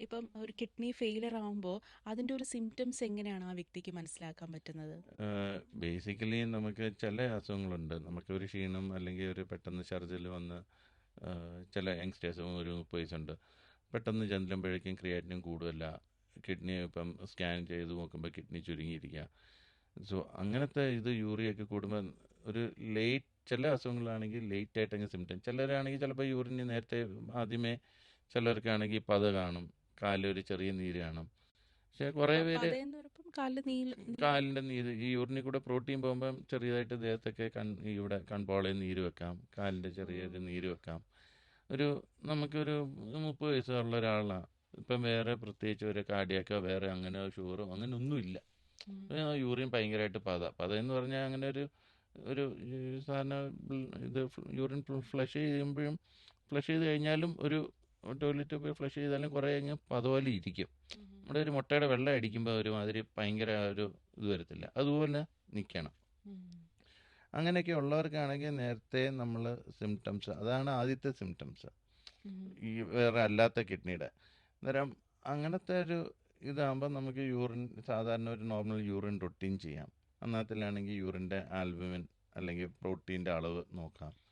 ഇപ്പം ഒരു kidney failure ആവുമ്പോൾ അതിന്റെ ഒരു സിംറ്റംസ് എങ്ങനെയാണ് ആ വ്യക്തിക്ക് മനസ്സിലാക്കാൻ പറ്റുന്നത്? ബേസിക്കലി നമുക്ക് ചില അസുഖങ്ങളുണ്ട്. നമുക്ക് ഒരു ക്ഷീണം അല്ലെങ്കിൽ ഒരു പെട്ടെന്ന് ഛർജിൽ വന്ന് ചില യങ്സ്റ്റേഴ്സും ഒരു ഉണ്ട്. പെട്ടെന്ന് ചെല്ലുമ്പോഴേക്കും ക്രിയാറ്റിനും കൂടുതല. കിഡ്നി ഇപ്പം സ്കാൻ ചെയ്ത് നോക്കുമ്പോൾ കിഡ്നി ചുരുങ്ങിയിരിക്കുക സോ അങ്ങനത്തെ ഇത് യൂറിയൊക്കെ കൂടുമ്പോൾ ഒരു ലേറ്റ് ചില അസുഖങ്ങളാണെങ്കിൽ ലേറ്റ് ആയിട്ടെങ്കിൽ സിംറ്റം ചിലരാണെങ്കിൽ ചിലപ്പോൾ യൂറിന് നേരത്തെ ആദ്യമേ ചിലർക്കാണെങ്കിൽ പത കാണും. കാലൊരു ചെറിയ നീര് കാണും. പക്ഷെ കുറേ പേര് കാലിന്റെ കാലിന്റെ നീര് ഈ യൂറിനിൽ കൂടെ പ്രോട്ടീൻ പോകുമ്പം ചെറിയതായിട്ട് ദേഹത്തൊക്കെ കൺ ഇവിടെ കൺപോളെ നീര് വെക്കാം. കാലിന്റെ ചെറിയൊരു നീര് വെക്കാം. ഒരു നമുക്കൊരു മുപ്പത് വയസ്സുള്ള ഒരാളാണ് ഇപ്പം വേറെ പ്രത്യേകിച്ച് ഒരു കാർഡിയാക്കോ വേറെ അങ്ങനെ ഷുഗറോ അങ്ങനെ ഒന്നുമില്ല. യൂറിൻ ഭയങ്കരമായിട്ട് പത. പത എന്ന് പറഞ്ഞാൽ അങ്ങനെ ഒരു ഒരു സാധാരണ ഇത് യൂറിൻ ഫ്ലഷ് ചെയ്യുമ്പോഴും ഫ്ലഷ് ചെയ്ത് കഴിഞ്ഞാലും ഒരു ടോയ്ലറ്റ് പോയി ഫ്ലഷ് ചെയ്താലും കുറേ അങ്ങ് പതുപോലെ ഇരിക്കും. നമ്മുടെ ഒരു മുട്ടയുടെ വെള്ളം അടിക്കുമ്പോൾ ഒരുമാതിരി ഭയങ്കര ഒരു ഇത് വരത്തില്ല. അതുപോലെ നിൽക്കണം. അങ്ങനെയൊക്കെ ഉള്ളവർക്കാണെങ്കിൽ നേരത്തെ നമ്മൾ സിംറ്റംസ് അതാണ് ആദ്യത്തെ സിംറ്റംസ് ഈ വേറെ അല്ലാത്ത കിഡ്നിയുടെ അന്നേരം അങ്ങനത്തെ ഒരു ഇതാകുമ്പോൾ നമുക്ക് യൂറിൻ സാധാരണ ഒരു നോർമൽ യൂറിൻ റൊട്ടീൻ ചെയ്യാം. അന്നത്തിലാണെങ്കിൽ യൂറിന്റെ ആൽബുമിൻ അല്ലെങ്കിൽ പ്രോട്ടീന്റെ അളവ് നോക്കാം.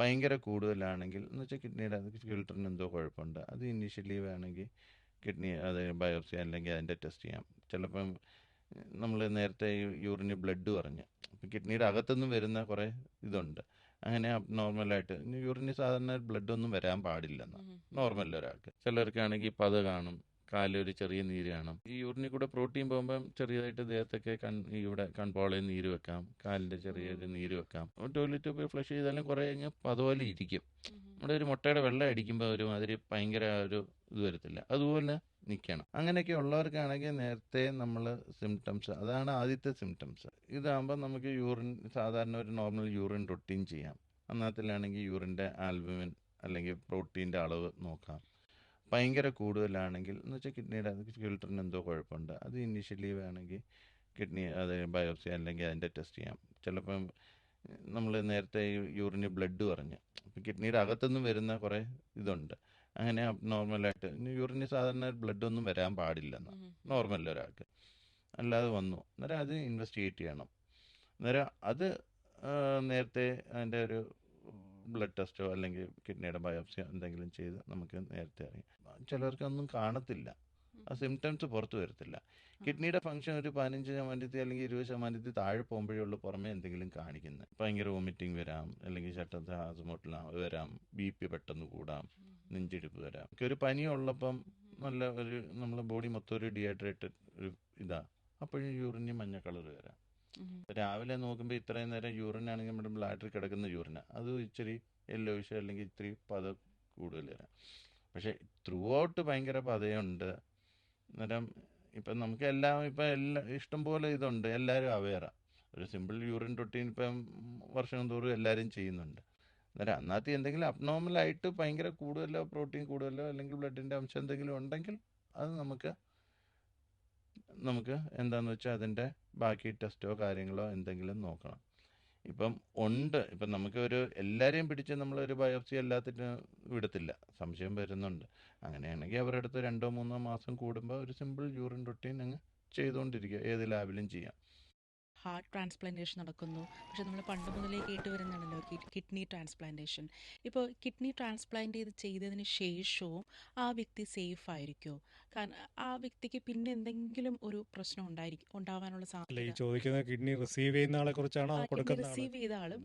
ഭയങ്കര കൂടുതലാണെങ്കിൽ എന്ന് വെച്ചാൽ കിഡ്നിയുടെ ഫിൽറ്ററിന് എന്തോ കുഴപ്പമുണ്ട്. അത് ഇനീഷ്യലി വേണമെങ്കിൽ കിഡ്നി അത് ബയോപ്സി അല്ലെങ്കിൽ അതിന്റെ ടെസ്റ്റ് ചെയ്യാം. ചിലപ്പം നമ്മൾ നേരത്തെ യൂറിന് ബ്ലഡ് പറഞ്ഞു. അപ്പം കിഡ്നിയുടെ അകത്തുനിന്നും വരുന്ന കുറേ ഇതുണ്ട്. അങ്ങനെ നോർമലായിട്ട് യൂറിന് സാധാരണ ബ്ലഡ് ഒന്നും വരാൻ പാടില്ലെന്ന്. നോർമൽ ഒരാൾക്ക് ചിലർക്കാണെങ്കിൽ പത കാണും. കാലൊരു ചെറിയ നീര് കാണും. ഈ യൂറിനിൽ കൂടെ പ്രോട്ടീൻ പോകുമ്പം ചെറിയതായിട്ട് ദേഹത്തൊക്കെ കൺ ഇവിടെ കൺപോളെ നീര് വെക്കാം. കാലിന്റെ ചെറിയൊരു നീര് വെക്കാം. ടോയ്ലറ്റ് പോയി ഫ്ലഷ് ചെയ്താലും കുറേ കഴിഞ്ഞാൽ അതുപോലെ പോലെ ഇരിക്കും. നമ്മുടെ ഒരു മുട്ടയുടെ വെള്ളം അടിക്കുമ്പോൾ ഒരുമാതിരി ഭയങ്കര ഒരു ഇത് വരത്തില്ല. അതുപോലെ നിൽക്കണം. അങ്ങനെയൊക്കെ ഉള്ളവർക്കാണെങ്കിൽ നേരത്തെ നമ്മൾ സിംറ്റംസ് അതാണ് ആദ്യത്തെ സിംറ്റംസ് ഇതാകുമ്പോൾ നമുക്ക് യൂറിൻ സാധാരണ ഒരു നോർമൽ യൂറിൻ റൊട്ടീൻ ചെയ്യാം. അന്നാത്തിലാണെങ്കിൽ യൂറിന്റെ ആൽബുമിൻ അല്ലെങ്കിൽ പ്രോട്ടീന്റെ അളവ് നോക്കാം. ഭയങ്കര കൂടുതലാണെങ്കിൽ എന്ന് വെച്ചാൽ കിഡ്നിയുടെ ഫിൽറ്ററിന് എന്തോ കുഴപ്പമുണ്ട്. അത് ഇനീഷ്യലി വേണമെങ്കിൽ കിഡ്നി അത് ബയോപ്സി അല്ലെങ്കിൽ അതിന്റെ ടെസ്റ്റ് ചെയ്യാം. ചിലപ്പം നമ്മൾ നേരത്തെ യൂറിന് ബ്ലഡ് പറഞ്ഞു. അപ്പം കിഡ്നിയുടെ അകത്തുനിന്ന് വരുന്ന കുറേ ഇതുണ്ട്. അങ്ങനെ നോർമലായിട്ട് യൂറിന് സാധാരണ ബ്ലഡ് ഒന്നും വരാൻ പാടില്ലെന്ന്. നോർമൽ ഒരാൾക്ക്. അല്ലാതെ വന്നു. അന്നേരം അത് ഇൻവെസ്റ്റിഗേറ്റ് ചെയ്യണം. അന്നേരം അത് നേരത്തെ അതിന്റെ ഒരു ബ്ലഡ് ടെസ്റ്റോ അല്ലെങ്കിൽ കിഡ്നിയുടെ ബയോപ്സിയോ എന്തെങ്കിലും ചെയ്ത് നമുക്ക് നേരത്തെ അറിയാം. ചിലർക്കൊന്നും കാണത്തില്ല. ആ സിംറ്റംസ് പുറത്തു വരത്തില്ല. കിഡ്നിയുടെ ഫംഗ്ഷൻ ഒരു പതിനഞ്ച് ശതമാനത്തിൽ അല്ലെങ്കിൽ ഇരുപത് ശതമാനത്തിൽ താഴെ പോകുമ്പോഴേ ഉള്ളു പുറമെ എന്തെങ്കിലും കാണിക്കുന്നത് ഭയങ്കര വോമിറ്റിംഗ് വരാം അല്ലെങ്കിൽ ചട്ടത്തെ ഹാസ്മോട്ടിൽ വരാം ബി പി പെട്ടെന്ന് കൂടാം നെഞ്ചിടിപ്പ് വരാം. ഒരു പനി ഉള്ളപ്പം നല്ല ഒരു നമ്മളെ ബോഡി മൊത്തം ഒരു ഡീഹൈഡ്രേറ്റഡ് ഒരു ഇതാ. അപ്പോഴും യൂറിന് മഞ്ഞ കളർ വരാം. രാവിലെ നോക്കുമ്പോൾ ഇത്രയും നേരം യൂറിൻ ആണെങ്കിൽ നമ്മുടെ ബ്ലാഡറിൽ കിടക്കുന്ന യൂറിന് അത് ഇച്ചിരി യെല്ലോയിഷ് അല്ലെങ്കിൽ ഇത്തിരി പത കൂടുതൽ വരാം. പക്ഷേ ത്രൂ ഔട്ട് ഭയങ്കര പതയുണ്ട്. അന്നേരം ഇപ്പം നമുക്ക് എല്ലാം ഇപ്പം എല്ലാ ഇഷ്ടംപോലെ ഇതുണ്ട്. എല്ലാവരും അവെയറാണ് ഒരു സിമ്പിൾ യൂറിൻ റൊട്ടീൻ ഇപ്പം വർഷം തോറും എല്ലാവരും ചെയ്യുന്നുണ്ട്. അന്നേരം അന്നത്തെ എന്തെങ്കിലും അബ്നോർമലായിട്ട് ഭയങ്കര കൂടുതലോ പ്രോട്ടീൻ കൂടുതലോ അല്ലെങ്കിൽ ബ്ലഡിന്റെ അംശം എന്തെങ്കിലും ഉണ്ടെങ്കിൽ അത് നമുക്ക് നമുക്ക് എന്താന്ന് വെച്ചാൽ അതിന്റെ ബാക്കി ടെസ്റ്റോ കാര്യങ്ങളോ എന്തെങ്കിലും നോക്കണം. ഇപ്പം ഉണ്ട്. ഇപ്പം നമുക്ക് ഒരു എല്ലാവരെയും പിടിച്ച് നമ്മളൊരു ബയോപ്സി എല്ലാത്തിനും വിടത്തില്ല. സംശയം വരുന്നുണ്ട്. അങ്ങനെയാണെങ്കിൽ അവരുടെ അടുത്ത് രണ്ടോ മൂന്നോ മാസം കൂടുമ്പോൾ ഒരു സിമ്പിൾ യൂറിൻ റൊട്ടീൻ അങ്ങ് ചെയ്തുകൊണ്ടിരിക്കുക. ഏത് ലാബിലും ചെയ്യാം. ഹാർട്ട് ട്രാൻസ്പ്ലാന്റേഷൻ നടക്കുന്നു. പക്ഷെ നമ്മൾ പണ്ട് മുതലേ കേട്ട് വരുന്നതാണല്ലോ കിഡ്നി ട്രാൻസ്പ്ലാന്റേഷൻ ഇപ്പോൾ കിഡ്നി ട്രാൻസ്പ്ലാന്റ് ചെയ്ത് ചെയ്തതിന് ശേഷവും ആ വ്യക്തി സേഫ് ആയിരിക്കുമോ കാരണം ആ വ്യക്തിക്ക് പിന്നെ എന്തെങ്കിലും ഒരു പ്രശ്നം ഉണ്ടായിരിക്കും ഉണ്ടാവാനുള്ള സാധ്യത ചോദിക്കുന്ന കിഡ്നി റിസീവ് ചെയ്യുന്ന ആളെ കുറിച്ചാണോ കൊടുക്കുന്ന റിസീവ് ചെയ്ത ആളും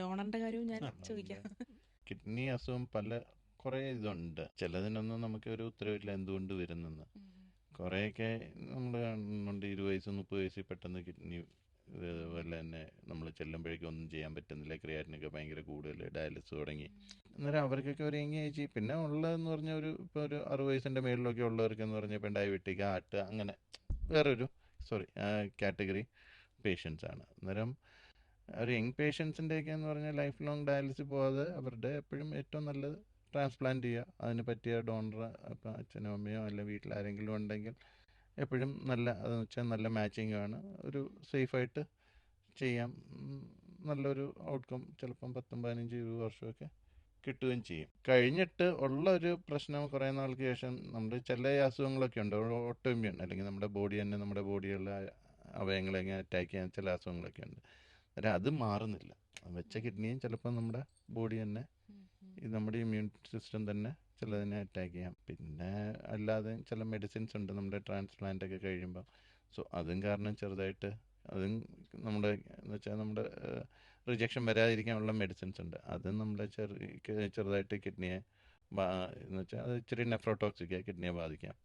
ഡോണറിന്റെ കാര്യവും ഞാൻ ചോദിക്കാം. കിഡ്നി അസുഖം പല കുറേ ഇതുണ്ട്. ചിലതിനൊന്നും നമുക്ക് ഒരു ഉത്തരവില്ല എന്തുകൊണ്ട് വരുന്നെന്ന്. കുറേയൊക്കെ നമ്മൾ കാണുന്നുണ്ട് ഇരുപത് വയസ്സ് മുപ്പത് വയസ്സിൽ പെട്ടെന്ന് കിഡ്നി അതുപോലെ തന്നെ നമ്മൾ ചെല്ലുമ്പോഴേക്കും ഒന്നും ചെയ്യാൻ പറ്റുന്നില്ല. ക്രിയാറ്റിനൊക്കെ ഭയങ്കര കൂടുതൽ ഡയാലിസിസ് തുടങ്ങി. അന്നേരം അവർക്കൊക്കെ ഒരു യങ് ഏജ് പിന്നെ ഉള്ളതെന്ന് പറഞ്ഞാൽ ഒരു ഇപ്പോൾ ഒരു അറുപത് വയസ്സിന്റെ മേളിലൊക്കെ ഉള്ളവർക്ക് എന്ന് പറഞ്ഞാൽ ഇപ്പം ഡയബറ്റിക് ആട്ട് അങ്ങനെ വേറൊരു സോറി കാറ്റഗറി പേഷ്യൻസ് ആണ്. അന്നേരം ഒരു യങ് പേഷ്യൻസിന്റെയൊക്കെ എന്ന് പറഞ്ഞാൽ ലൈഫ് ലോങ് ഡയാലിസിസ് പോകാതെ അവരുടെ എപ്പോഴും ഏറ്റവും നല്ലത് ട്രാൻസ്പ്ലാന്റ് ചെയ്യുക. അതിന് പറ്റിയ ഡോണർ ഇപ്പം അച്ഛനോ അമ്മയോ അല്ലെങ്കിൽ വീട്ടിൽ ആരെങ്കിലും ഉണ്ടെങ്കിൽ എപ്പോഴും നല്ല അതെന്ന് വെച്ചാൽ നല്ല മാച്ചിങ് ആണ്. ഒരു സേഫായിട്ട് ചെയ്യാം. നല്ലൊരു ഔട്ട്കം ചിലപ്പം പത്തും പതിനഞ്ച് ഇരുപത് വർഷമൊക്കെ കിട്ടുകയും ചെയ്യും. കഴിഞ്ഞിട്ട് ഉള്ള ഒരു പ്രശ്നം കുറേ നാൾക്ക് ശേഷം നമ്മുടെ ചില അസുഖങ്ങളൊക്കെ ഉണ്ട്. ഓട്ടോമ്യൂൺ അല്ലെങ്കിൽ നമ്മുടെ ബോഡി തന്നെ നമ്മുടെ ബോഡിയുള്ള അവയവങ്ങളെ അറ്റാക്ക് ചെയ്യാൻ ചില അസുഖങ്ങളൊക്കെ ഉണ്ട്. അന്നേരം അത് മാറുന്നില്ല. വെച്ച കിഡ്നിയും ചിലപ്പോൾ നമ്മുടെ ബോഡി തന്നെ നമ്മുടെ ഇമ്മ്യൂൺ സിസ്റ്റം തന്നെ ചിലതിനെ അറ്റാക്ക് ചെയ്യാം. പിന്നെ അല്ലാതെ ചില മെഡിസിൻസ് ഉണ്ട് നമ്മുടെ ട്രാൻസ്പ്ലാന്റ് ഒക്കെ കഴിയുമ്പോൾ സോ അതും കാരണം ചെറുതായിട്ട് അതും നമ്മുടെ എന്ന് വെച്ചാൽ നമ്മുടെ റിജക്ഷൻ വരാതിരിക്കാനുള്ള മെഡിസിൻസ് ഉണ്ട്. അതും നമ്മുടെ ചെറു ചെറുതായിട്ട് കിഡ്നിയെ എന്ന് വെച്ചാൽ അത് ഇച്ചിരി നെഫ്രോടോക്സിക് കിഡ്നിയെ ബാധിക്കാം.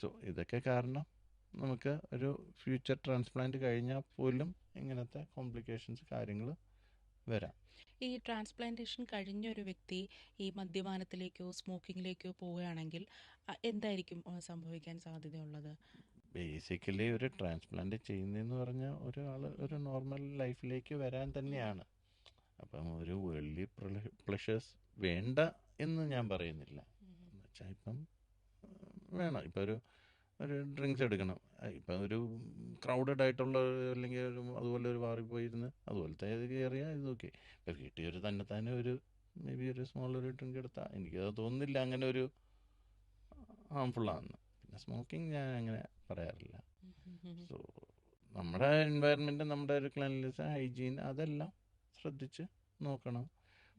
സോ ഇതൊക്കെ കാരണം നമുക്ക് ഒരു ഫ്യൂച്ചർ ട്രാൻസ്പ്ലാന്റ് കഴിഞ്ഞാൽ പോലും ഇങ്ങനത്തെ കോംപ്ലിക്കേഷൻസ് കാര്യങ്ങൾ വരാം. ഈ ട്രാൻസ്പ്ലാന്റേഷൻ കഴിഞ്ഞ ഒരു വ്യക്തി ഈ മദ്യപാനത്തിലേക്കോ സ്മോക്കിങ്ങിലേക്കോ പോവുകയാണെങ്കിൽ എന്തായിരിക്കും സംഭവിക്കാൻ സാധ്യതയുള്ളത്? ബേസിക്കലി ഒരു ട്രാൻസ്പ്ലാന്റ് ചെയ്യുന്നതെന്ന് പറഞ്ഞാൽ ഒരാൾ ഒരു നോർമൽ ലൈഫിലേക്ക് വരാൻ തന്നെയാണ്. അപ്പം ഒരു വേൾഡ്ലി പ്ലഷേഴ്സ് വേണ്ട എന്ന് ഞാൻ പറയുന്നില്ല. എന്നുവെച്ചാൽ ഇപ്പം വേണം. ഇപ്പം ഒരു ഒരു ഡ്രിങ്ക്സ് എടുക്കണം. ഇപ്പം ഒരു ക്രൗഡഡ് ആയിട്ടുള്ള അല്ലെങ്കിൽ അതുപോലെ ഒരു ബാറിൽ പോയിരുന്ന് അതുപോലത്തെ ഇത് കയറിയാൽ ഇത് ഓക്കെ ഇപ്പം വീട്ടിൽ ഒരു തന്നെ തന്നെ ഒരു മേ ബി ഒരു സ്മോൾ ഒരു ഡ്രിങ്ക് എടുത്താൽ എനിക്കത് തോന്നുന്നില്ല അങ്ങനെ ഒരു ഹാംഫുള്ളാണെന്ന് പിന്നെ സ്മോക്കിംഗ് ഞാൻ അങ്ങനെ പറയാറില്ല. സോ നമ്മുടെ എൻവയറമെന്റ് നമ്മുടെ ഒരു ക്ലീൻലിനെസ് ഹൈജീൻ അതെല്ലാം ശ്രദ്ധിച്ച് നോക്കണം.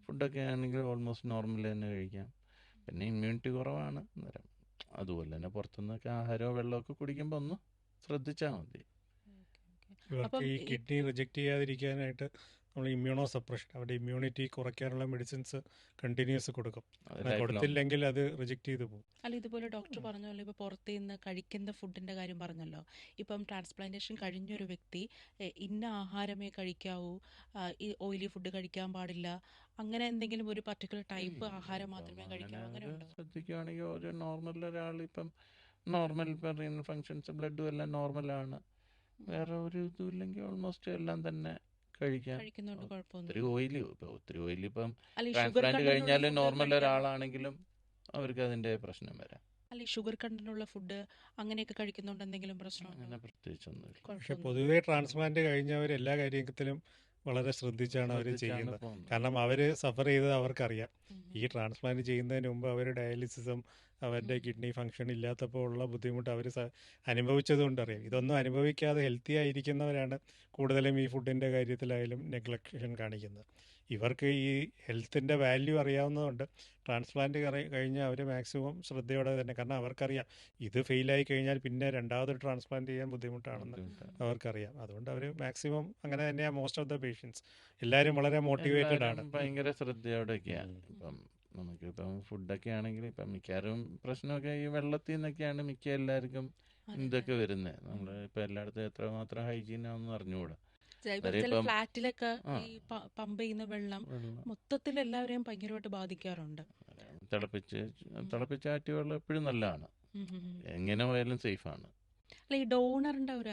ഫുഡൊക്കെ ആണെങ്കിൽ ഓൾമോസ്റ്റ് നോർമൽ തന്നെ കഴിക്കാം. പിന്നെ ഇമ്മ്യൂണിറ്റി കുറവാണ്. അന്നേരം അതുപോലെ തന്നെ പുറത്തുനിന്നൊക്കെ ആഹാരമോ വെള്ളമൊക്കെ കുടിക്കുമ്പോൾ ഒന്ന് ശ്രദ്ധിച്ചാൽ മതി. ഈ ഈ- കിഡ്നി റിജക്റ്റ് ചെയ്യാതിരിക്കാനായിട്ട് നമ്മൾ ഇമ്മ്യൂണോ സപ്രഷൻ അവരുടെ ഇമ്മ്യൂണിറ്റി കുറയ്ക്കാനുള്ള മെഡിസിൻസ് കണ്ടിന്യൂസ് കൊടുക്കും. കൊടുത്തില്ലെങ്കിൽ അത് റിജക്ട് ചെയ്തു പോകും. അല്ല ഇതുപോലെ ഡോക്ടർ പറഞ്ഞല്ലോ ഇപ്പോൾ പുറത്തു നിന്ന് കഴിക്കുന്ന ഫുഡിന്റെ കാര്യം പറഞ്ഞല്ലോ. ഇപ്പം ട്രാൻസ്പ്ലാന്റേഷൻ കഴിഞ്ഞൊരു വ്യക്തി ഇന്ന ആഹാരമേ കഴിക്കാവൂ ഈ ഓയിലി ഫുഡ് കഴിക്കാൻ പാടില്ല. അങ്ങനെ എന്തെങ്കിലും ഒരു പർട്ടിക്കുലർ ടൈപ്പ് ആഹാരം മാത്രമേ കഴിക്കാവൂ. അങ്ങനെ ശ്രദ്ധിക്കുകയാണെങ്കിൽ ഒരു നോർമൽ ഒരാൾ ഇപ്പം നോർമൽ പറയുന്ന ഫങ്ഷൻസ് ബ്ലഡും എല്ലാം നോർമലാണ് വേറെ ഒരു ഇതും ഇല്ലെങ്കിൽ ഓൾമോസ്റ്റ് എല്ലാം തന്നെ കഴിക്കാം. കഴിക്കുന്നതുകൊണ്ട് ഒത്തിരി ഓയിലി ഒത്തിരി ഓയിലി ഇപ്പം ഷുഗർ ട്രാൻസ്പ്ലാന്റ് കഴിഞ്ഞാൽ നോർമൽ ഒരാളാണെങ്കിലും അവർക്ക് അതിന്റെ പ്രശ്നം വരാം. അല്ല ഷുഗർ കണ്ടന്റുള്ള ഫുഡ് അങ്ങനെയൊക്കെ കഴിക്കുന്നതുകൊണ്ട് എന്തെങ്കിലും പ്രശ്നം അങ്ങനെ പ്രത്യേകിച്ചൊന്നുമില്ല. പക്ഷെ പൊതുവേ ട്രാൻസ്പ്ലാന്റ് കഴിഞ്ഞവർ എല്ലാ കാര്യത്തിലും വളരെ ശ്രദ്ധിച്ചാണ് അവർ ചെയ്യുന്നത്. കാരണം അവർ സഫർ ചെയ്തത് അവർക്കറിയാം. ഈ ട്രാൻസ്പ്ലാന്റ് ചെയ്യുന്നതിന് മുമ്പ് അവർ ഡയാലിസിസും അവരുടെ കിഡ്നി ഫംഗ്ഷൻ ഇല്ലാത്തപ്പോൾ ഉള്ള ബുദ്ധിമുട്ട് അവർ അനുഭവിച്ചത് കൊണ്ടറിയാം ഇതൊന്നും അനുഭവിക്കാതെ ഹെൽത്തി ആയിരിക്കുന്നവരാണ് കൂടുതലും ഈ ഫുഡിന്റെ കാര്യത്തിലായാലും നെഗ്ലക്ഷൻ കാണിക്കുന്നത്. ഇവർക്ക് ഈ ഹെൽത്തിന്റെ വാല്യൂ അറിയാവുന്നതുകൊണ്ട് ട്രാൻസ്പ്ലാന്റ് കഴിഞ്ഞാൽ അവർ മാക്സിമം ശ്രദ്ധയോടെ തന്നെ കാരണം അവർക്കറിയാം ഇത് ഫെയിലായി കഴിഞ്ഞാൽ പിന്നെ രണ്ടാമത് ട്രാൻസ്പ്ലാന്റ് ചെയ്യാൻ ബുദ്ധിമുട്ടാണെന്ന് അവർക്കറിയാം. അതുകൊണ്ട് അവർ മാക്സിമം അങ്ങനെ തന്നെയാണ് മോസ്റ്റ് ഓഫ് ദ പേഷ്യൻസ് എല്ലാവരും വളരെ മോട്ടിവേറ്റഡ് ആണ്. ഭയങ്കര ശ്രദ്ധയോടെയൊക്കെയാണ്. ഇപ്പം നമുക്കിപ്പം ഫുഡൊക്കെ ആണെങ്കിൽ ഇപ്പം മിക്കവാറും പ്രശ്നമൊക്കെ ഈ വെള്ളത്തിൽ നിന്നൊക്കെയാണ് മിക്ക എല്ലാവർക്കും ഇതൊക്കെ വരുന്നത്. നമ്മൾ ഇപ്പം എല്ലായിടത്തും എത്രമാത്രം ഹൈജീൻ ആണെന്ന് അറിഞ്ഞുകൂടാ. ചില ഫ്ലാറ്റിലൊക്കെ ഈ പമ്പ് ചെയ്യുന്ന വെള്ളം മൊത്തത്തിൽ എല്ലാവരെയും ഭയങ്കരമായിട്ട് ബാധിക്കാറുണ്ട്. തിളപ്പിച്ച് തിളപ്പിച്ച ആറ്റിയ വെള്ളം എപ്പോഴും നല്ലതാണ്. എങ്ങനെ പോയാലും സേഫാണ്. അല്ല ഈ ഡോണറിന്റെ ഒരു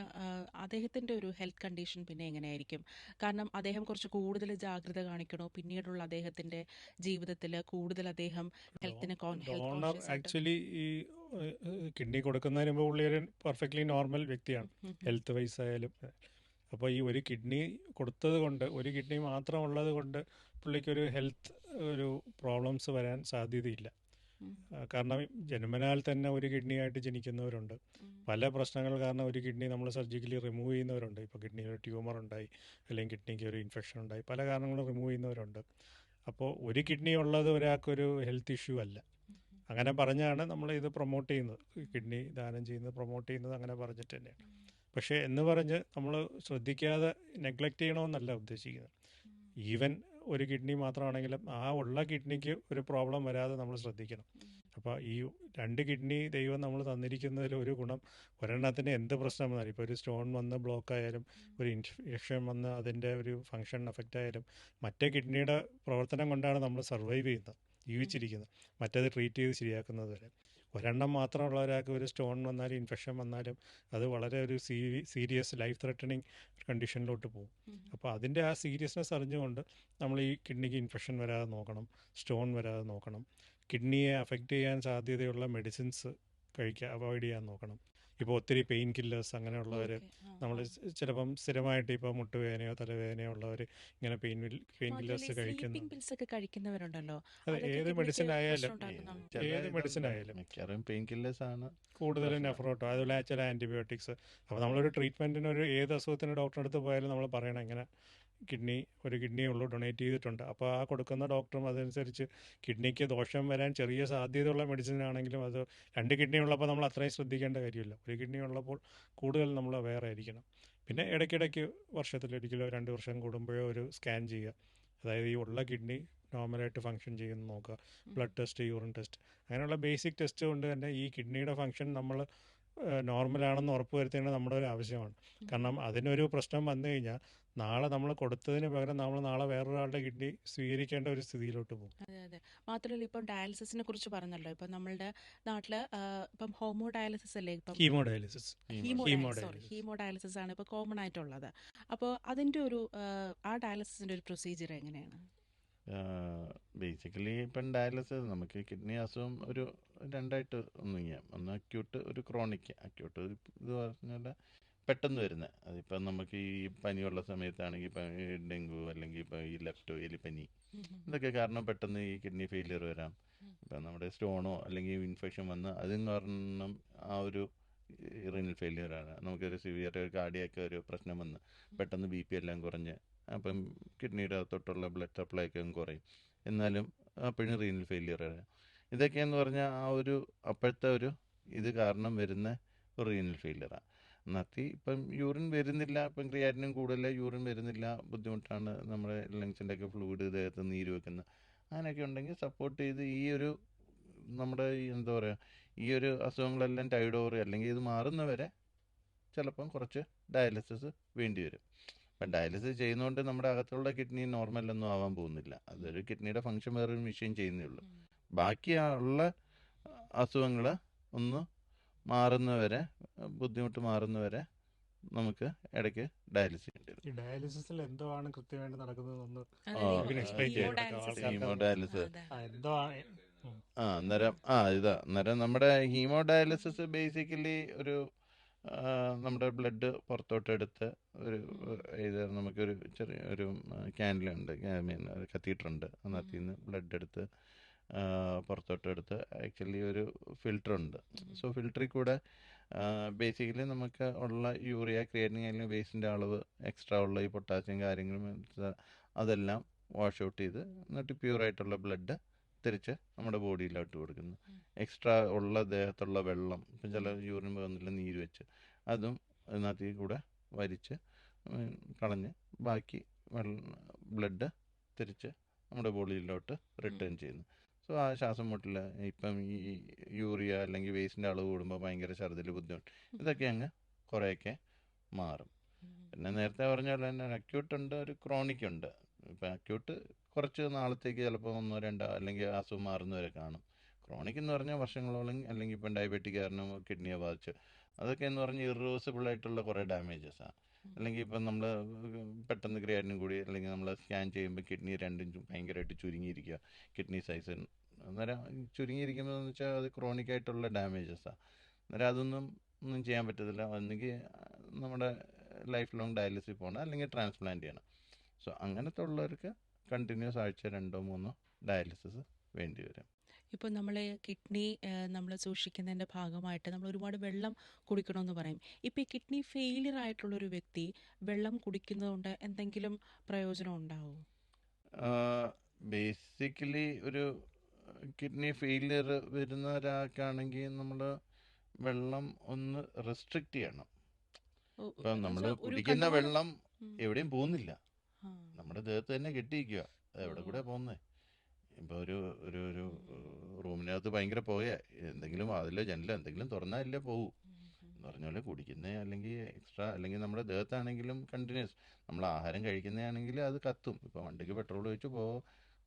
അദ്ദേഹത്തിന്റെ ഒരു ഹെൽത്ത് കണ്ടീഷൻ പിന്നെ എങ്ങനെയായിരിക്കും? കാരണം അദ്ദേഹം കുറച്ച് കൂടുതൽ ജാഗ്രത കാണിക്കണോ? പിന്നീടുള്ള അദ്ദേഹത്തിന്റെ ജീവിതത്തിൽ കൂടുതൽ അദ്ദേഹം ഹെൽത്തിനെ ഡോണർ ആക്ച്വലി ഈ കിഡ്നി കൊടുക്കുന്നതിന് മുമ്പ് പുള്ളി ഒരു പെർഫെക്റ്റ്ലി നോർമൽ വ്യക്തിയാണ്. ഹെൽത്ത് വൈസ് ആയാലും അപ്പോൾ ഈ ഒരു കിഡ്നി കൊടുത്തത് കൊണ്ട് ഒരു കിഡ്നി മാത്രം ഉള്ളത് കൊണ്ട് പുള്ളിക്കൊരു ഹെൽത്ത് ഒരു പ്രോബ്ലംസ് വരാൻ സാധ്യതയില്ല. കാരണം ജന്മനാൽ തന്നെ ഒരു കിഡ്നി ആയിട്ട് ജനിക്കുന്നവരുണ്ട് പല പ്രശ്നങ്ങൾ കാരണം ഒരു കിഡ്നി നമ്മൾ സർജിക്കലി റിമൂവ് ചെയ്യുന്നവരുണ്ട്. ഇപ്പോൾ കിഡ്നിയിൽ ഒരു ട്യൂമർ ഉണ്ടായി അല്ലെങ്കിൽ കിഡ്നിക്ക് ഒരു ഇൻഫെക്ഷൻ ഉണ്ടായി പല കാരണങ്ങളും റിമൂവ് ചെയ്യുന്നവരുണ്ട്. അപ്പോൾ ഒരു കിഡ്നി ഉള്ളത് ഒരാൾക്കൊരു ഹെൽത്ത് ഇഷ്യൂ അല്ല. അങ്ങനെ പറഞ്ഞാണ് നമ്മൾ ഇത് പ്രൊമോട്ട് ചെയ്യുന്നത്. കിഡ്നി ദാനം ചെയ്യുന്നത് പ്രൊമോട്ട് ചെയ്യുന്നത് അങ്ങനെ പറഞ്ഞിട്ട് തന്നെയാണ്. പക്ഷേ എന്ന് പറഞ്ഞ് നമ്മൾ ശ്രദ്ധിക്കാതെ നെഗ്ലക്റ്റ് ചെയ്യണമെന്നല്ല ഉദ്ദേശിക്കുന്നത്. ഈവൻ ഒരു കിഡ്നി മാത്രമാണെങ്കിലും ആ ഉള്ള കിഡ്നിക്ക് ഒരു പ്രോബ്ലം വരാതെ നമ്മൾ ശ്രദ്ധിക്കണം. അപ്പോൾ ഈ രണ്ട് കിഡ്നി ദൈവം നമ്മൾ തന്നിരിക്കുന്നതിൽ ഒരു ഗുണം ഒരെണ്ണത്തിന് എന്ത് പ്രശ്നം വന്നാലും ഇപ്പോൾ ഒരു സ്റ്റോൺ വന്ന് ബ്ലോക്ക് ആയാലും ഒരു ഇൻഫെക്ഷൻ വന്ന് അതിന്റെ ഒരു ഫങ്ഷൻ എഫക്റ്റ് ആയാലും മറ്റേ കിഡ്നിയുടെ പ്രവർത്തനം കൊണ്ടാണ് നമ്മൾ സർവൈവ് ചെയ്യുന്നത് ജീവിച്ചിരിക്കുന്നത്. മറ്റേത് ട്രീറ്റ് ചെയ്ത് ശരിയാക്കുന്നത് വരെ. ഒരെണ്ണം മാത്രമുള്ള ഒരാൾക്ക് ഒരു സ്റ്റോൺ വന്നാലും ഇൻഫെക്ഷൻ വന്നാലും അത് വളരെ ഒരു സീരിയസ് ലൈഫ് ത്രെട്ടണിങ് കണ്ടീഷനിലോട്ട് പോകും. അപ്പോൾ അതിന്റെ ആ സീരിയസ്നെസ് അറിഞ്ഞുകൊണ്ട് നമ്മൾ ഈ കിഡ്നിക്ക് ഇൻഫെക്ഷൻ വരാതെ നോക്കണം സ്റ്റോൺ വരാതെ നോക്കണം കിഡ്നിയെ അഫക്റ്റ് ചെയ്യാൻ സാധ്യതയുള്ള മെഡിസിൻസ് കഴിക്കുക അവോയ്ഡ് ചെയ്യാൻ നോക്കണം. ഇപ്പോൾ ഒത്തിരി പെയിൻ കില്ലേഴ്സ് അങ്ങനെയുള്ളവർ. നമ്മൾ. ചിലപ്പം സ്ഥിരമായിട്ട് ഇപ്പോൾ മുട്ടുവേദനയോ തലവേദനയോ ഉള്ളവർ ഇങ്ങനെ പെയിൻ പെയിൻ കില്ലേഴ്സ് കഴിക്കുന്നു ഒക്കെ കഴിക്കുന്നവരുണ്ടല്ലോ അത് ഏത് മെഡിസിൻ ആയാലും ഏത്. മെഡിസിൻ ആയാലും മിക്കവാറും പെയിൻ കില്ലേഴ്സ് ആണ് കൂടുതലും നെഫറോട്ടോ നെഫ്രോട്ടോ അതുപോലെ ചില ആന്റിബയോട്ടിക്സ് അപ്പോൾ നമ്മളൊരു ട്രീറ്റ്മെന്റിന് ഒരു ഏത് അസുഖത്തിന് ഡോക്ടറെ അടുത്ത് പോയാലും നമ്മൾ പറയണം ഇങ്ങനെ കിഡ്നി ഒരു കിഡ്നി ഉള്ളൂ ഡൊണേറ്റ് ചെയ്തിട്ടുണ്ട്. അപ്പോൾ ആ കൊടുക്കുന്ന ഡോക്ടറും അതനുസരിച്ച് കിഡ്നിക്ക് ദോഷം വരാൻ ചെറിയ സാധ്യതയുള്ള മെഡിസിൻ ആണെങ്കിലും അത് രണ്ട് കിഡ്നി ഉള്ളപ്പോൾ നമ്മൾ അത്രയും ശ്രദ്ധിക്കേണ്ട കാര്യമില്ല. ഒരു കിഡ്നി ഉള്ളപ്പോൾ കൂടുതൽ നമ്മൾ അവെയർ ആയിരിക്കണം. പിന്നെ ഇടയ്ക്കിടയ്ക്ക് വർഷത്തിലൊരിക്കലോ രണ്ട് വർഷം കൂടുമ്പോഴോ ഒരു സ്കാൻ ചെയ്യുക. അതായത് ഈ ഉള്ള കിഡ്നി നോർമലായിട്ട് ഫങ്ഷൻ ചെയ്യുന്ന നോക്കുക. ബ്ലഡ് ടെസ്റ്റ് യൂറിൻ ടെസ്റ്റ് അങ്ങനെയുള്ള ബേസിക് ടെസ്റ്റ് കൊണ്ട് തന്നെ ഈ കിഡ്നിയുടെ ഫങ്ഷൻ നമ്മൾ നോർമലാണെന്ന് ഉറപ്പ് വരുത്തേണ്ടത് നമ്മുടെ ഒരു ആവശ്യമാണ്. കാരണം അതിനൊരു പ്രശ്നം വന്നു കഴിഞ്ഞാൽ നാളെ നമ്മൾ കൊടുത്തതിന് പകരം നമ്മൾ നാളെ വേറൊരാളുടെ കിഡ്നി സ്വീകരിക്കേണ്ട ഒരു സ്ഥിതിയിലോട്ട് പോകും. അതെ അതെ. മാത്രമല്ല ഇപ്പം ഡയാലിസിസിനെ കുറിച്ച് പറഞ്ഞല്ലോ. ഇപ്പം നമ്മളുടെ നാട്ടിൽ ഇപ്പം ഹോമോ ഡയാലിസിസ് അല്ലേ ഇപ്പം? Hemo dialysis hemo dialysis. ആണ് ഇപ്പം കോമൺ ആയിട്ടുള്ളത്. അപ്പോൾ അതിന്റെ ഒരു ആ, ഡയാലിസിസിന്റെ ഒരു പ്രൊസീജിയർ എങ്ങനെയാണ്? ബേസിക്കലി ഇപ്പം ഡയാലിസിസ് നമുക്ക് കിഡ്നി അസുഖം ഒരു രണ്ടായിട്ട് ഒന്ന് ചെയ്യാം ഒന്ന് അക്യൂട്ട് ഒരു ക്രോണിക് അക്യൂട്ട് ഇത് പറഞ്ഞാൽ പെട്ടെന്ന് വരുന്നത് അതിപ്പം നമുക്ക് ഈ പനിയുള്ള സമയത്താണെങ്കിൽ ഇപ്പം ഡെങ്കു അല്ലെങ്കിൽ ഇപ്പം ഈ ലെഫ്റ്റ് എലിപ്പനി ഇതൊക്കെ കാരണം പെട്ടെന്ന് ഈ കിഡ്നി ഫെയിലിയർ വരാം. ഇപ്പം നമ്മുടെ സ്റ്റോണോ അല്ലെങ്കിൽ ഇൻഫെക്ഷൻ വന്ന് അതും കാരണം ആ ഒരു റിനൽ ഫെയിലിയർ ആണ്. നമുക്കൊരു സിവിയർ കാർഡിയൊക്കെ ഒരു പ്രശ്നം വന്ന് പെട്ടെന്ന് ബി പി എല്ലാം കുറഞ്ഞ് അപ്പം കിഡ്നിയുടെ അകത്തോട്ടുള്ള ബ്ലഡ് സപ്ലൈ ഒക്കെ കുറയും. എന്നാലും അപ്പോഴും റീനൽ ഫെയിലിയർ വരാം ഇതൊക്കെയെന്ന് പറഞ്ഞാൽ ആ ഒരു അപ്പോഴത്തെ ഒരു ഇത് കാരണം വരുന്ന ഒരു റീനൽ ഫെയിലിയറാണ് നത്തി ഇപ്പം യൂറിൻ വരുന്നില്ല ഇപ്പം ക്രിയാറ്റിനും കൂടുതൽ യൂറിൻ വരുന്നില്ല ബുദ്ധിമുട്ടാണ് നമ്മുടെ ലങ്സിന്റെ ഒക്കെ ഫ്ലൂയിഡ് ദേഹത്ത് നീര് വെക്കുന്നത് അങ്ങനെയൊക്കെ ഉണ്ടെങ്കിൽ സപ്പോർട്ട് ചെയ്ത് ഈ ഒരു നമ്മുടെ എന്താ പറയുക ഈ ഒരു അസുഖങ്ങളെല്ലാം ടൈഡോറി അല്ലെങ്കിൽ ഇത് മാറുന്നവരെ ചിലപ്പം കുറച്ച് ഡയാലിസിസ് വേണ്ടി വരും. അപ്പം ഡയാലിസിസ് ചെയ്യുന്നതുകൊണ്ട് നമ്മുടെ അകത്തുള്ള കിഡ്നി നോർമലൊന്നും ആവാൻ പോകുന്നില്ല. അതൊരു കിഡ്നിയുടെ ഫങ്ഷൻ വേറൊരു മെഷീൻ ചെയ്യുന്നേ ഉള്ളൂ. ബാക്കിയുള്ള അസുഖങ്ങൾ ഒന്ന് മാറുന്നവരെ ബുദ്ധിമുട്ട് മാറുന്നവരെ നമുക്ക് ഇടയ്ക്ക് ഡയാലിസിസ് ചെയ്യേണ്ടി വരും. ഈ ഡയാലിസിസിൽ എന്തോ ആണ് കൃത്യമായിട്ട് ഇതിന് explain ഹീമോഡയാലിസിസ്. ആ, അന്നേരം ആ ഇതാ അന്നേരം നമ്മുടെ ഹീമോ ഡയാലിസിസ് ബേസിക്കലി ഒരു നമ്മുടെ ബ്ലഡ് പുറത്തോട്ട് എടുത്ത് ഒരു ഇത് നമുക്കൊരു ചെറിയ ഒരു ക്യാൻഡിലുണ്ട് ഐ മീൻ കത്തീറ്റർ ഉണ്ട് അതിനകത്ത് നിന്ന് ബ്ലഡ് എടുത്ത് പുറത്തോട്ടെടുത്ത് പുറത്തോട്ട് എടുത്ത് ആക്ച്വലി ഒരു ഫിൽറ്റർ ഉണ്ട്. സോ ഫിൽറ്ററിൽ കൂടെ ബേസിക്കലി നമുക്ക് ഉള്ള യൂറിയ ക്രിയേറ്റിംഗ് അല്ലെങ്കിൽ വേസ്റ്റിന്റെ അളവ് എക്സ്ട്രാ ഉള്ള ഈ പൊട്ടാസ്യം കാര്യങ്ങളും അതെല്ലാം വാഷ് ഔട്ട് ചെയ്ത് എന്നിട്ട് പ്യൂറായിട്ടുള്ള ബ്ലഡ് തിരിച്ച് നമ്മുടെ ബോഡിയിലോട്ട് കൊടുക്കുന്നു. എക്സ്ട്രാ ഉള്ള ദേഹത്തുള്ള വെള്ളം ഇപ്പം ചില യൂറിൻ പോകുന്നില്ല നീര് വെച്ച്. അതും അതിനകത്ത് കൂടെ വരിച്ച് കളഞ്ഞ് ബാക്കി വെള്ളം ബ്ലഡ് തിരിച്ച് നമ്മുടെ ബോഡിയിലോട്ട് റിട്ടേൺ ചെയ്യുന്നു. സോ ആ ശ്വാസം മുട്ടില്ല ഇപ്പം ഈ യൂറിയ അല്ലെങ്കിൽ വേസ്റ്റിന്റെ അളവ് കൂടുമ്പോൾ ഭയങ്കര ഛർദിൽ ബുദ്ധിമുട്ട്. ഇതൊക്കെ അങ്ങ് കുറേയൊക്കെ മാറും. പിന്നെ നേരത്തെ പറഞ്ഞ പോലെ തന്നെ അക്യൂട്ട് ഉണ്ട് ഒരു ക്രോണിക് ഉണ്ട്. ഇപ്പം അക്യൂട്ട് കുറച്ച് നാളത്തേക്ക് ചിലപ്പോൾ ഒന്നോ രണ്ടോ അല്ലെങ്കിൽ അസുഖം മാറുന്നവരെ കാണും. ക്രോണിക് എന്ന് പറഞ്ഞാൽ വർഷങ്ങളോളം അല്ലെങ്കിൽ ഇപ്പം ഡയബറ്റിക് കാരണം കിഡ്നിയെ ബാധിച്ചു അതൊക്കെ എന്ന് പറഞ്ഞാൽ ഇറിവേഴ്സിബിൾ ആയിട്ടുള്ള കുറേ ആണ്. അല്ലെങ്കിൽ ഇപ്പം നമ്മൾ പെട്ടെന്ന് ക്രിയാറ്റിനും കൂടി അല്ലെങ്കിൽ നമ്മൾ സ്കാൻ ചെയ്യുമ്പോൾ കിഡ്നി രണ്ടും ഭയങ്കരമായിട്ട് ചുരുങ്ങിയിരിക്കുക. കിഡ്നി സൈസ് അന്നേരം ചുരുങ്ങിയിരിക്കുന്നത് എന്ന് വെച്ചാൽ അത് ക്രോണിക് ആയിട്ടുള്ള ഡാമേജസ് ഡാമേജസാണ് അന്നേരം അതൊന്നും ഒന്നും ചെയ്യാൻ പറ്റത്തില്ല. ഒന്നുകിൽ നമ്മുടെ ലൈഫ് ലോങ് ഡയാലിസിസ് പോകണം അല്ലെങ്കിൽ ട്രാൻസ്പ്ലാന്റ് ചെയ്യണം. സോ അങ്ങനത്തെ ഉള്ളവർക്ക് കണ്ടിന്യൂസ് ആഴ്ച രണ്ടോ മൂന്നോ ഡയാലിസിസ് വേണ്ടി വരും. ഇപ്പോൾ നമ്മൾ കിഡ്നി നമ്മൾ സൂക്ഷിക്കുന്നതിന്റെ ഭാഗമായിട്ട് നമ്മൾ ഒരുപാട് വെള്ളം കുടിക്കണമെന്ന് പറയും. ഇപ്പോൾ ഈ കിഡ്നി ഫെയിലിയർ ആയിട്ടുള്ള ഒരു വ്യക്തി വെള്ളം കുടിക്കുന്നതുകൊണ്ട് എന്തെങ്കിലും പ്രയോജനം ഉണ്ടാവും? ബേസിക്കലി ഒരു കിഡ്നി ഫെയിലിയർ വരുന്ന ഒരാൾക്കാണെങ്കിൽ നമ്മൾ വെള്ളം ഒന്ന് റെസ്ട്രിക്റ്റ് ചെയ്യണം. ഇപ്പം നമ്മൾ കുടിക്കുന്ന വെള്ളം എവിടെയും പോകുന്നില്ല. നമ്മുടെ ദേഹത്ത് തന്നെ കെട്ടിയിരിക്കുക എവിടെ കൂടെ പോകുന്നേ ഇപ്പോൾ ഒരു ഒരു ഒരു റൂമിനകത്ത് ഭയങ്കര പോയ എന്തെങ്കിലും അതിൽ ജനല എന്തെങ്കിലും തുറന്നാലേ പോകൂ എന്ന് പറഞ്ഞ പോലെ കുടിക്കുന്ന അല്ലെങ്കിൽ എക്സ്ട്രാ അല്ലെങ്കിൽ നമ്മുടെ ദേഹത്താണെങ്കിലും കണ്ടിന്യൂസ്. നമ്മൾ ആഹാരം കഴിക്കുന്നതാണെങ്കിൽ അത് കത്തും. ഇപ്പോൾ വണ്ടിക്ക് പെട്രോൾ ഒഴിച്ച് പോ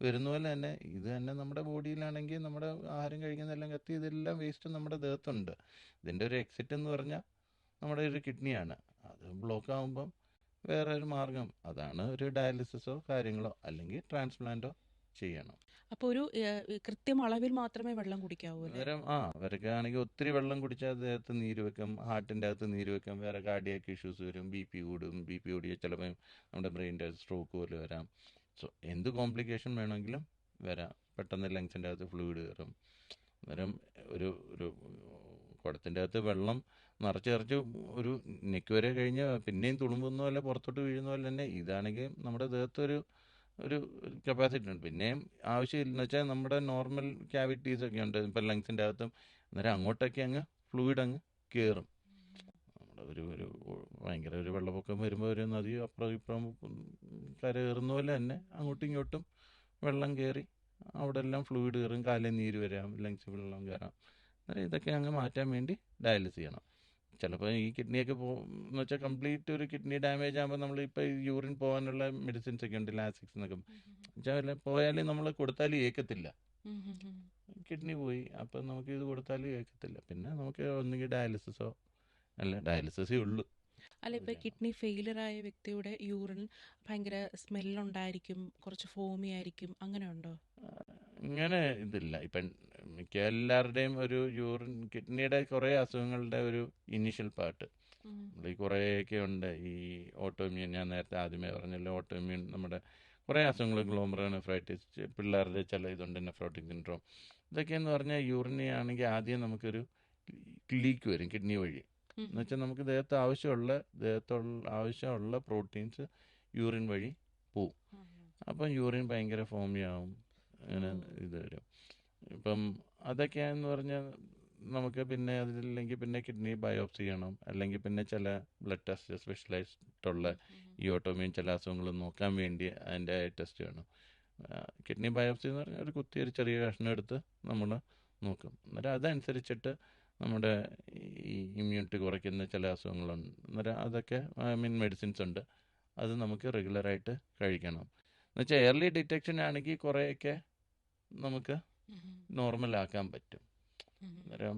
വരുന്ന പോലെ തന്നെ ഇത് തന്നെ നമ്മുടെ ബോഡിയിലാണെങ്കിൽ നമ്മുടെ ആഹാരം കഴിക്കുന്നതെല്ലാം കത്തി ഇതെല്ലാം വേസ്റ്റ് നമ്മുടെ ദേഹത്തുണ്ട്. ഇതിന്റെ ഒരു എക്സിറ്റ് എന്ന് പറഞ്ഞാൽ നമ്മുടെ ഒരു കിഡ്നിയാണ് അത് ബ്ലോക്ക് ആകുമ്പം വേറെ ഒരു മാർഗം അതാണ് ഒരു ഡയാലിസിസോ കാര്യങ്ങളോ അല്ലെങ്കിൽ ട്രാൻസ്പ്ലാന്റോ ചെയ്യണം അപ്പൊ ഒരു കൃത്യം അളവിൽ മാത്രമേ വെള്ളം കുടിക്കാവൂ അന്നേരം ആ അവരൊക്കെ ആണെങ്കിൽ ഒത്തിരി വെള്ളം കുടിച്ചാൽ അദ്ദേഹത്ത് നീര് വെക്കും ഹാർട്ടിന്റെ അകത്ത് നീര് വെക്കും വേറെ കാർഡിയാക്ക് ഇഷ്യൂസ് വരും ബി പി കൂടും ബി പി കൂടിയ ചിലപ്പോൾ നമ്മുടെ ബ്രെയിന്റെ സ്ട്രോക്ക് പോലെ വരാം സോ എന്ത് കോംപ്ലിക്കേഷൻ വേണമെങ്കിലും വരാം പെട്ടെന്ന് ലങ്സിന്റെ അകത്ത് ഫ്ലൂയിഡ് കയറും അന്നേരം ഒരു ഒരു കുടത്തിന്റെ അകത്ത് വെള്ളം നിറച്ച് നിറച്ച് ഒരു നെക്ക് വരെ കഴിഞ്ഞ് പിന്നെയും തുളുമ്പുന്ന പോലെ പുറത്തോട്ട് വീഴുന്ന പോലെ തന്നെ ഇതാണെങ്കിൽ നമ്മുടെ ദേഹത്തൊരു ഒരു കപ്പാസിറ്റി ഉണ്ട്. പിന്നെയും ആവശ്യമില്ലെന്ന് വെച്ചാൽ നമ്മുടെ നോർമൽ ക്യാവിറ്റീസ് ഒക്കെ ഉണ്ട്. ഇപ്പം ലങ്സിന്റെ അകത്തും അന്നേരം അങ്ങോട്ടൊക്കെ അങ്ങ് ഫ്ലൂയിഡ് അങ്ങ് കയറും നമ്മുടെ ഒരു ഒരു ഭയങ്കര ഒരു വെള്ളപ്പൊക്കം വരുമ്പോൾ ഒരു നദി അപ്പുറം ഇപ്പുറം കര കയറുന്ന പോലെ തന്നെ അങ്ങോട്ടും ഇങ്ങോട്ടും വെള്ളം കയറി അവിടെ എല്ലാം ഫ്ലൂയിഡ് കയറും കാലിൽ നീര് വരാം. ലങ്സ് വെള്ളം കയറാം അന്നേരം ഇതൊക്കെ അങ്ങ് മാറ്റാൻ വേണ്ടി ഡയാലിസ് ചെയ്യണം. ചിലപ്പോൾ ഈ കിഡ്നിയൊക്കെ പോകും എന്ന് വെച്ചാൽ കംപ്ലീറ്റ് ഒരു കിഡ്നി ഡാമേജ് ആകുമ്പോൾ നമ്മൾ ഇപ്പോൾ യൂറിൻ പോകാനുള്ള മെഡിസിൻസ് ഒക്കെ ഉണ്ട് ലാസിക്സ് എന്നൊക്കെ വെച്ചാൽ പോയാലും നമ്മൾ കൊടുത്താൽ ഏക്കത്തില്ല. കിഡ്നി പോയി അപ്പം നമുക്ക് ഇത് കൊടുത്താൽ കേൾക്കത്തില്ല പിന്നെ നമുക്ക് ഒന്നുകിൽ ഡയാലിസിസോ അല്ല ഡയാലിസിസേ ഉള്ളൂ അല്ല ഇപ്പൊ. കിഡ്നി ഫെയിലിയർ ആയ വ്യക്തിയുടെ യൂറിൻ ഭയങ്കര സ്മെല്ലുണ്ടായിരിക്കും കുറച്ച് ഫോമി ആയിരിക്കും അങ്ങനെ ഉണ്ടോ അങ്ങനെ ഇതില്ല ഇപ്പം മിക്ക എല്ലാവരുടെയും ഒരു യൂറിൻ കിഡ്നിയുടെ കുറേ അസുഖങ്ങളുടെ ഒരു ഇനീഷ്യൽ പാർട്ട് ഈ കുറേയൊക്കെ ഉണ്ട്. ഈ ഓട്ടോമ്യൂൺ ഞാൻ നേരത്തെ ആദ്യമേ പറഞ്ഞല്ലോ. ഓട്ടോമ്യൂൺ നമ്മുടെ കുറേ അസുഖങ്ങൾ ഗ്ലോമറോനെഫ്രൈറ്റിസ് പിള്ളേരുടെ ചില ഇതുണ്ട് നെഫ്രോട്ടിക് സിൻഡ്രോം ഇതൊക്കെയെന്ന് പറഞ്ഞാൽ യൂറിനി ആണെങ്കിൽ ആദ്യം നമുക്കൊരു ലീക്ക് വരും കിഡ്നി വഴി. എന്ന് വെച്ചാൽ നമുക്ക് ദേഹത്ത് ആവശ്യമുള്ള ദേഹത്തുള്ള ആവശ്യമുള്ള പ്രോട്ടീൻസ് യൂറിൻ വഴി പോവും. അപ്പം യൂറിൻ ഭയങ്കര ഫോമിയാവും അങ്ങനെ. ഇത് വരും. ഇപ്പം അതൊക്കെയാന്ന് പറഞ്ഞാൽ നമുക്ക് പിന്നെ അതില്ലെങ്കിൽ പിന്നെ കിഡ്നി ബയോപ്സി ചെയ്യണം. അല്ലെങ്കിൽ പിന്നെ ചില ബ്ലഡ് ടെസ്റ്റ് സ്പെഷ്യലൈസ്ഡ് ഉള്ള ഈ ഓട്ടോമിയൻ ചില അസുഖങ്ങൾ നോക്കാൻ വേണ്ടി അതിന്റെ ടെസ്റ്റ് ചെയ്യണം കിഡ്നി ബയോപ്സി എന്ന് പറഞ്ഞാൽ ഒരു കുത്തി ഒരു ചെറിയ കഷ്ണം എടുത്ത് നമ്മൾ നോക്കും. അന്നേരം അതനുസരിച്ചിട്ട് നമ്മുടെ ഈ ഇമ്മ്യൂണിറ്റി കുറയ്ക്കുന്ന ചില അസുഖങ്ങളുണ്ട്. അന്നേരം അതൊക്കെ ഐ മീൻ മെഡിസിൻസ് ഉണ്ട്. അത് നമുക്ക് റെഗുലറായിട്ട് കഴിക്കണം. എന്നുവെച്ചാൽ എയർലി ഡിറ്റക്ഷൻ ആണെങ്കിൽ കുറേയൊക്കെ നമുക്ക്. നോർമലാക്കാൻ പറ്റും. അന്നേരം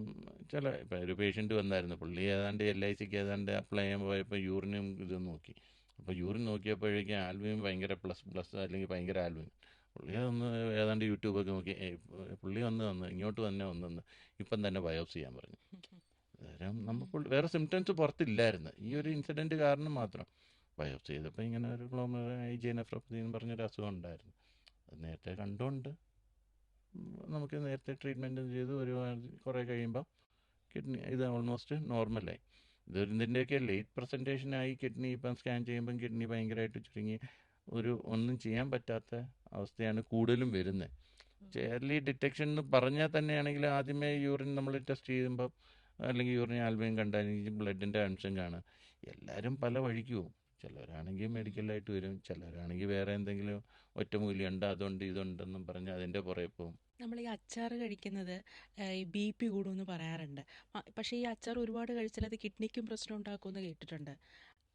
ചില ഇപ്പം ഒരു പേഷ്യന്റ് വന്നായിരുന്നു. പുള്ളി ഏതാണ്ട് എൽ ഐ സിക്ക് ഏതാണ്ട് അപ്ലൈ ചെയ്യാൻ പോയപ്പോൾ യൂറിനും ഇത് നോക്കി. അപ്പോൾ യൂറിൻ നോക്കിയപ്പോഴേക്കും ആൽബിയും ഭയങ്കര പ്ലസ് പ്ലസ് അല്ലെങ്കിൽ ഭയങ്കര ആൽബിയും പുള്ളി ഒന്ന് ഏതാണ്ട് യൂട്യൂബൊക്കെ നോക്കി. പുള്ളി വന്ന് വന്ന് ഇങ്ങോട്ട് തന്നെ വന്ന് വന്ന് ഇപ്പം തന്നെ ബയോപ്സി ചെയ്യാൻ പറഞ്ഞു. അന്നേരം നമുക്ക് വേറെ സിംറ്റംസ് പുറത്തില്ലായിരുന്നു. ഈ ഒരു ഇൻസിഡന്റ് കാരണം മാത്രം. ബയോപ്സി ചെയ്തപ്പോൾ ഇങ്ങനെ ഒരു ഗ്ലോമർ ഐജിയനഫ്രോപ്പതി എന്ന് പറഞ്ഞൊരു അസുഖം ഉണ്ടായിരുന്നു. അത് നേരത്തെ കണ്ടുകൊണ്ട് നമുക്ക് നേരത്തെ ട്രീറ്റ്മെന്റ് ചെയ്ത് ഒരു കുറേ കഴിയുമ്പം കിഡ്നി ഇത് ഓൾമോസ്റ്റ് നോർമലായി ഇത് ഇതിന്റെയൊക്കെ ലേറ്റ് പ്രസന്റേഷനായി കിഡ്നി ഇപ്പം സ്കാൻ ചെയ്യുമ്പം കിഡ്നി ഭയങ്കരമായിട്ട് ചുരുങ്ങി ഒരു ഒന്നും ചെയ്യാൻ പറ്റാത്ത അവസ്ഥയാണ് കൂടുതലും വരുന്നത് ചേർലി ഡിറ്റക്ഷൻ എന്ന് പറഞ്ഞാൽ തന്നെയാണെങ്കിൽ ആദ്യമേ യൂറിൻ നമ്മൾ ടെസ്റ്റ് ചെയ്യുമ്പോൾ അല്ലെങ്കിൽ യൂറിൻ ആൽബം കണ്ടാൽ ബ്ലഡിന്റെ അംശം കാണാം എല്ലാവരും പല വഴിക്ക് പോകും. ചിലവരാണെങ്കിൽ മെഡിക്കലായിട്ട് വരും. ചിലരാണെങ്കിൽ വേറെ എന്തെങ്കിലും ഒറ്റമൂലി ഉണ്ട് അതുണ്ട് ഇതുണ്ടെന്നും പറഞ്ഞ് അതിന്റെ പുറകെ പോകും. നമ്മൾ ഈ അച്ചാർ കഴിക്കുന്നത് ഈ ബി പി കൂടുമെന്ന് പറയാറുണ്ട്. പക്ഷേ ഈ അച്ചാർ ഒരുപാട് കഴിച്ചാൽ അത് കിഡ്നിക്കും പ്രശ്നം ഉണ്ടാക്കുമെന്ന് കേട്ടിട്ടുണ്ട്.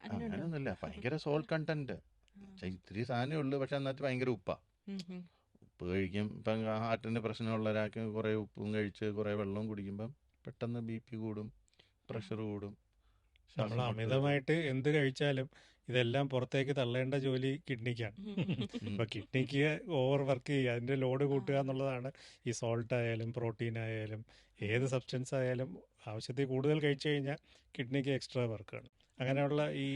അങ്ങനെ അങ്ങനെയൊന്നുമില്ല. ഭയങ്കര സോൾ കണ്ടന്റ് ഇത്തിരി സാധനമേ ഉള്ളൂ പക്ഷെ എന്നിട്ട് ഭയങ്കര ഉപ്പാ. ഉപ്പ് കഴിക്കും. ഇപ്പം ഹാർട്ടിന് പ്രശ്നമുള്ള ഒരാൾക്ക് കുറേ ഉപ്പും കഴിച്ച് കുറേ വെള്ളവും കുടിക്കുമ്പം പെട്ടെന്ന് ബി പി കൂടും പ്രഷർ കൂടും. ശ്വാസം നമ്മൾ അമിതമായിട്ട് എന്ത് കഴിച്ചാലും ഇതെല്ലാം പുറത്തേക്ക് തള്ളേണ്ട ജോലി കിഡ്നിക്കാണ്. അപ്പൊ കിഡ്നിക്ക് ഓവർ വർക്ക് ചെയ്യുക അതിന്റെ ലോഡ് കൂട്ടുക എന്നുള്ളതാണ് ഈ സോൾട്ട് ആയാലും പ്രോട്ടീൻ ആയാലും ഏത് സബ്സ്റ്റൻസ് ആയാലും ആവശ്യത്തിൽ കൂടുതൽ കഴിച്ചു കഴിഞ്ഞാൽ കിഡ്നിക്ക് എക്സ്ട്രാ വർക്കാണ് അങ്ങനെയുള്ള ഈ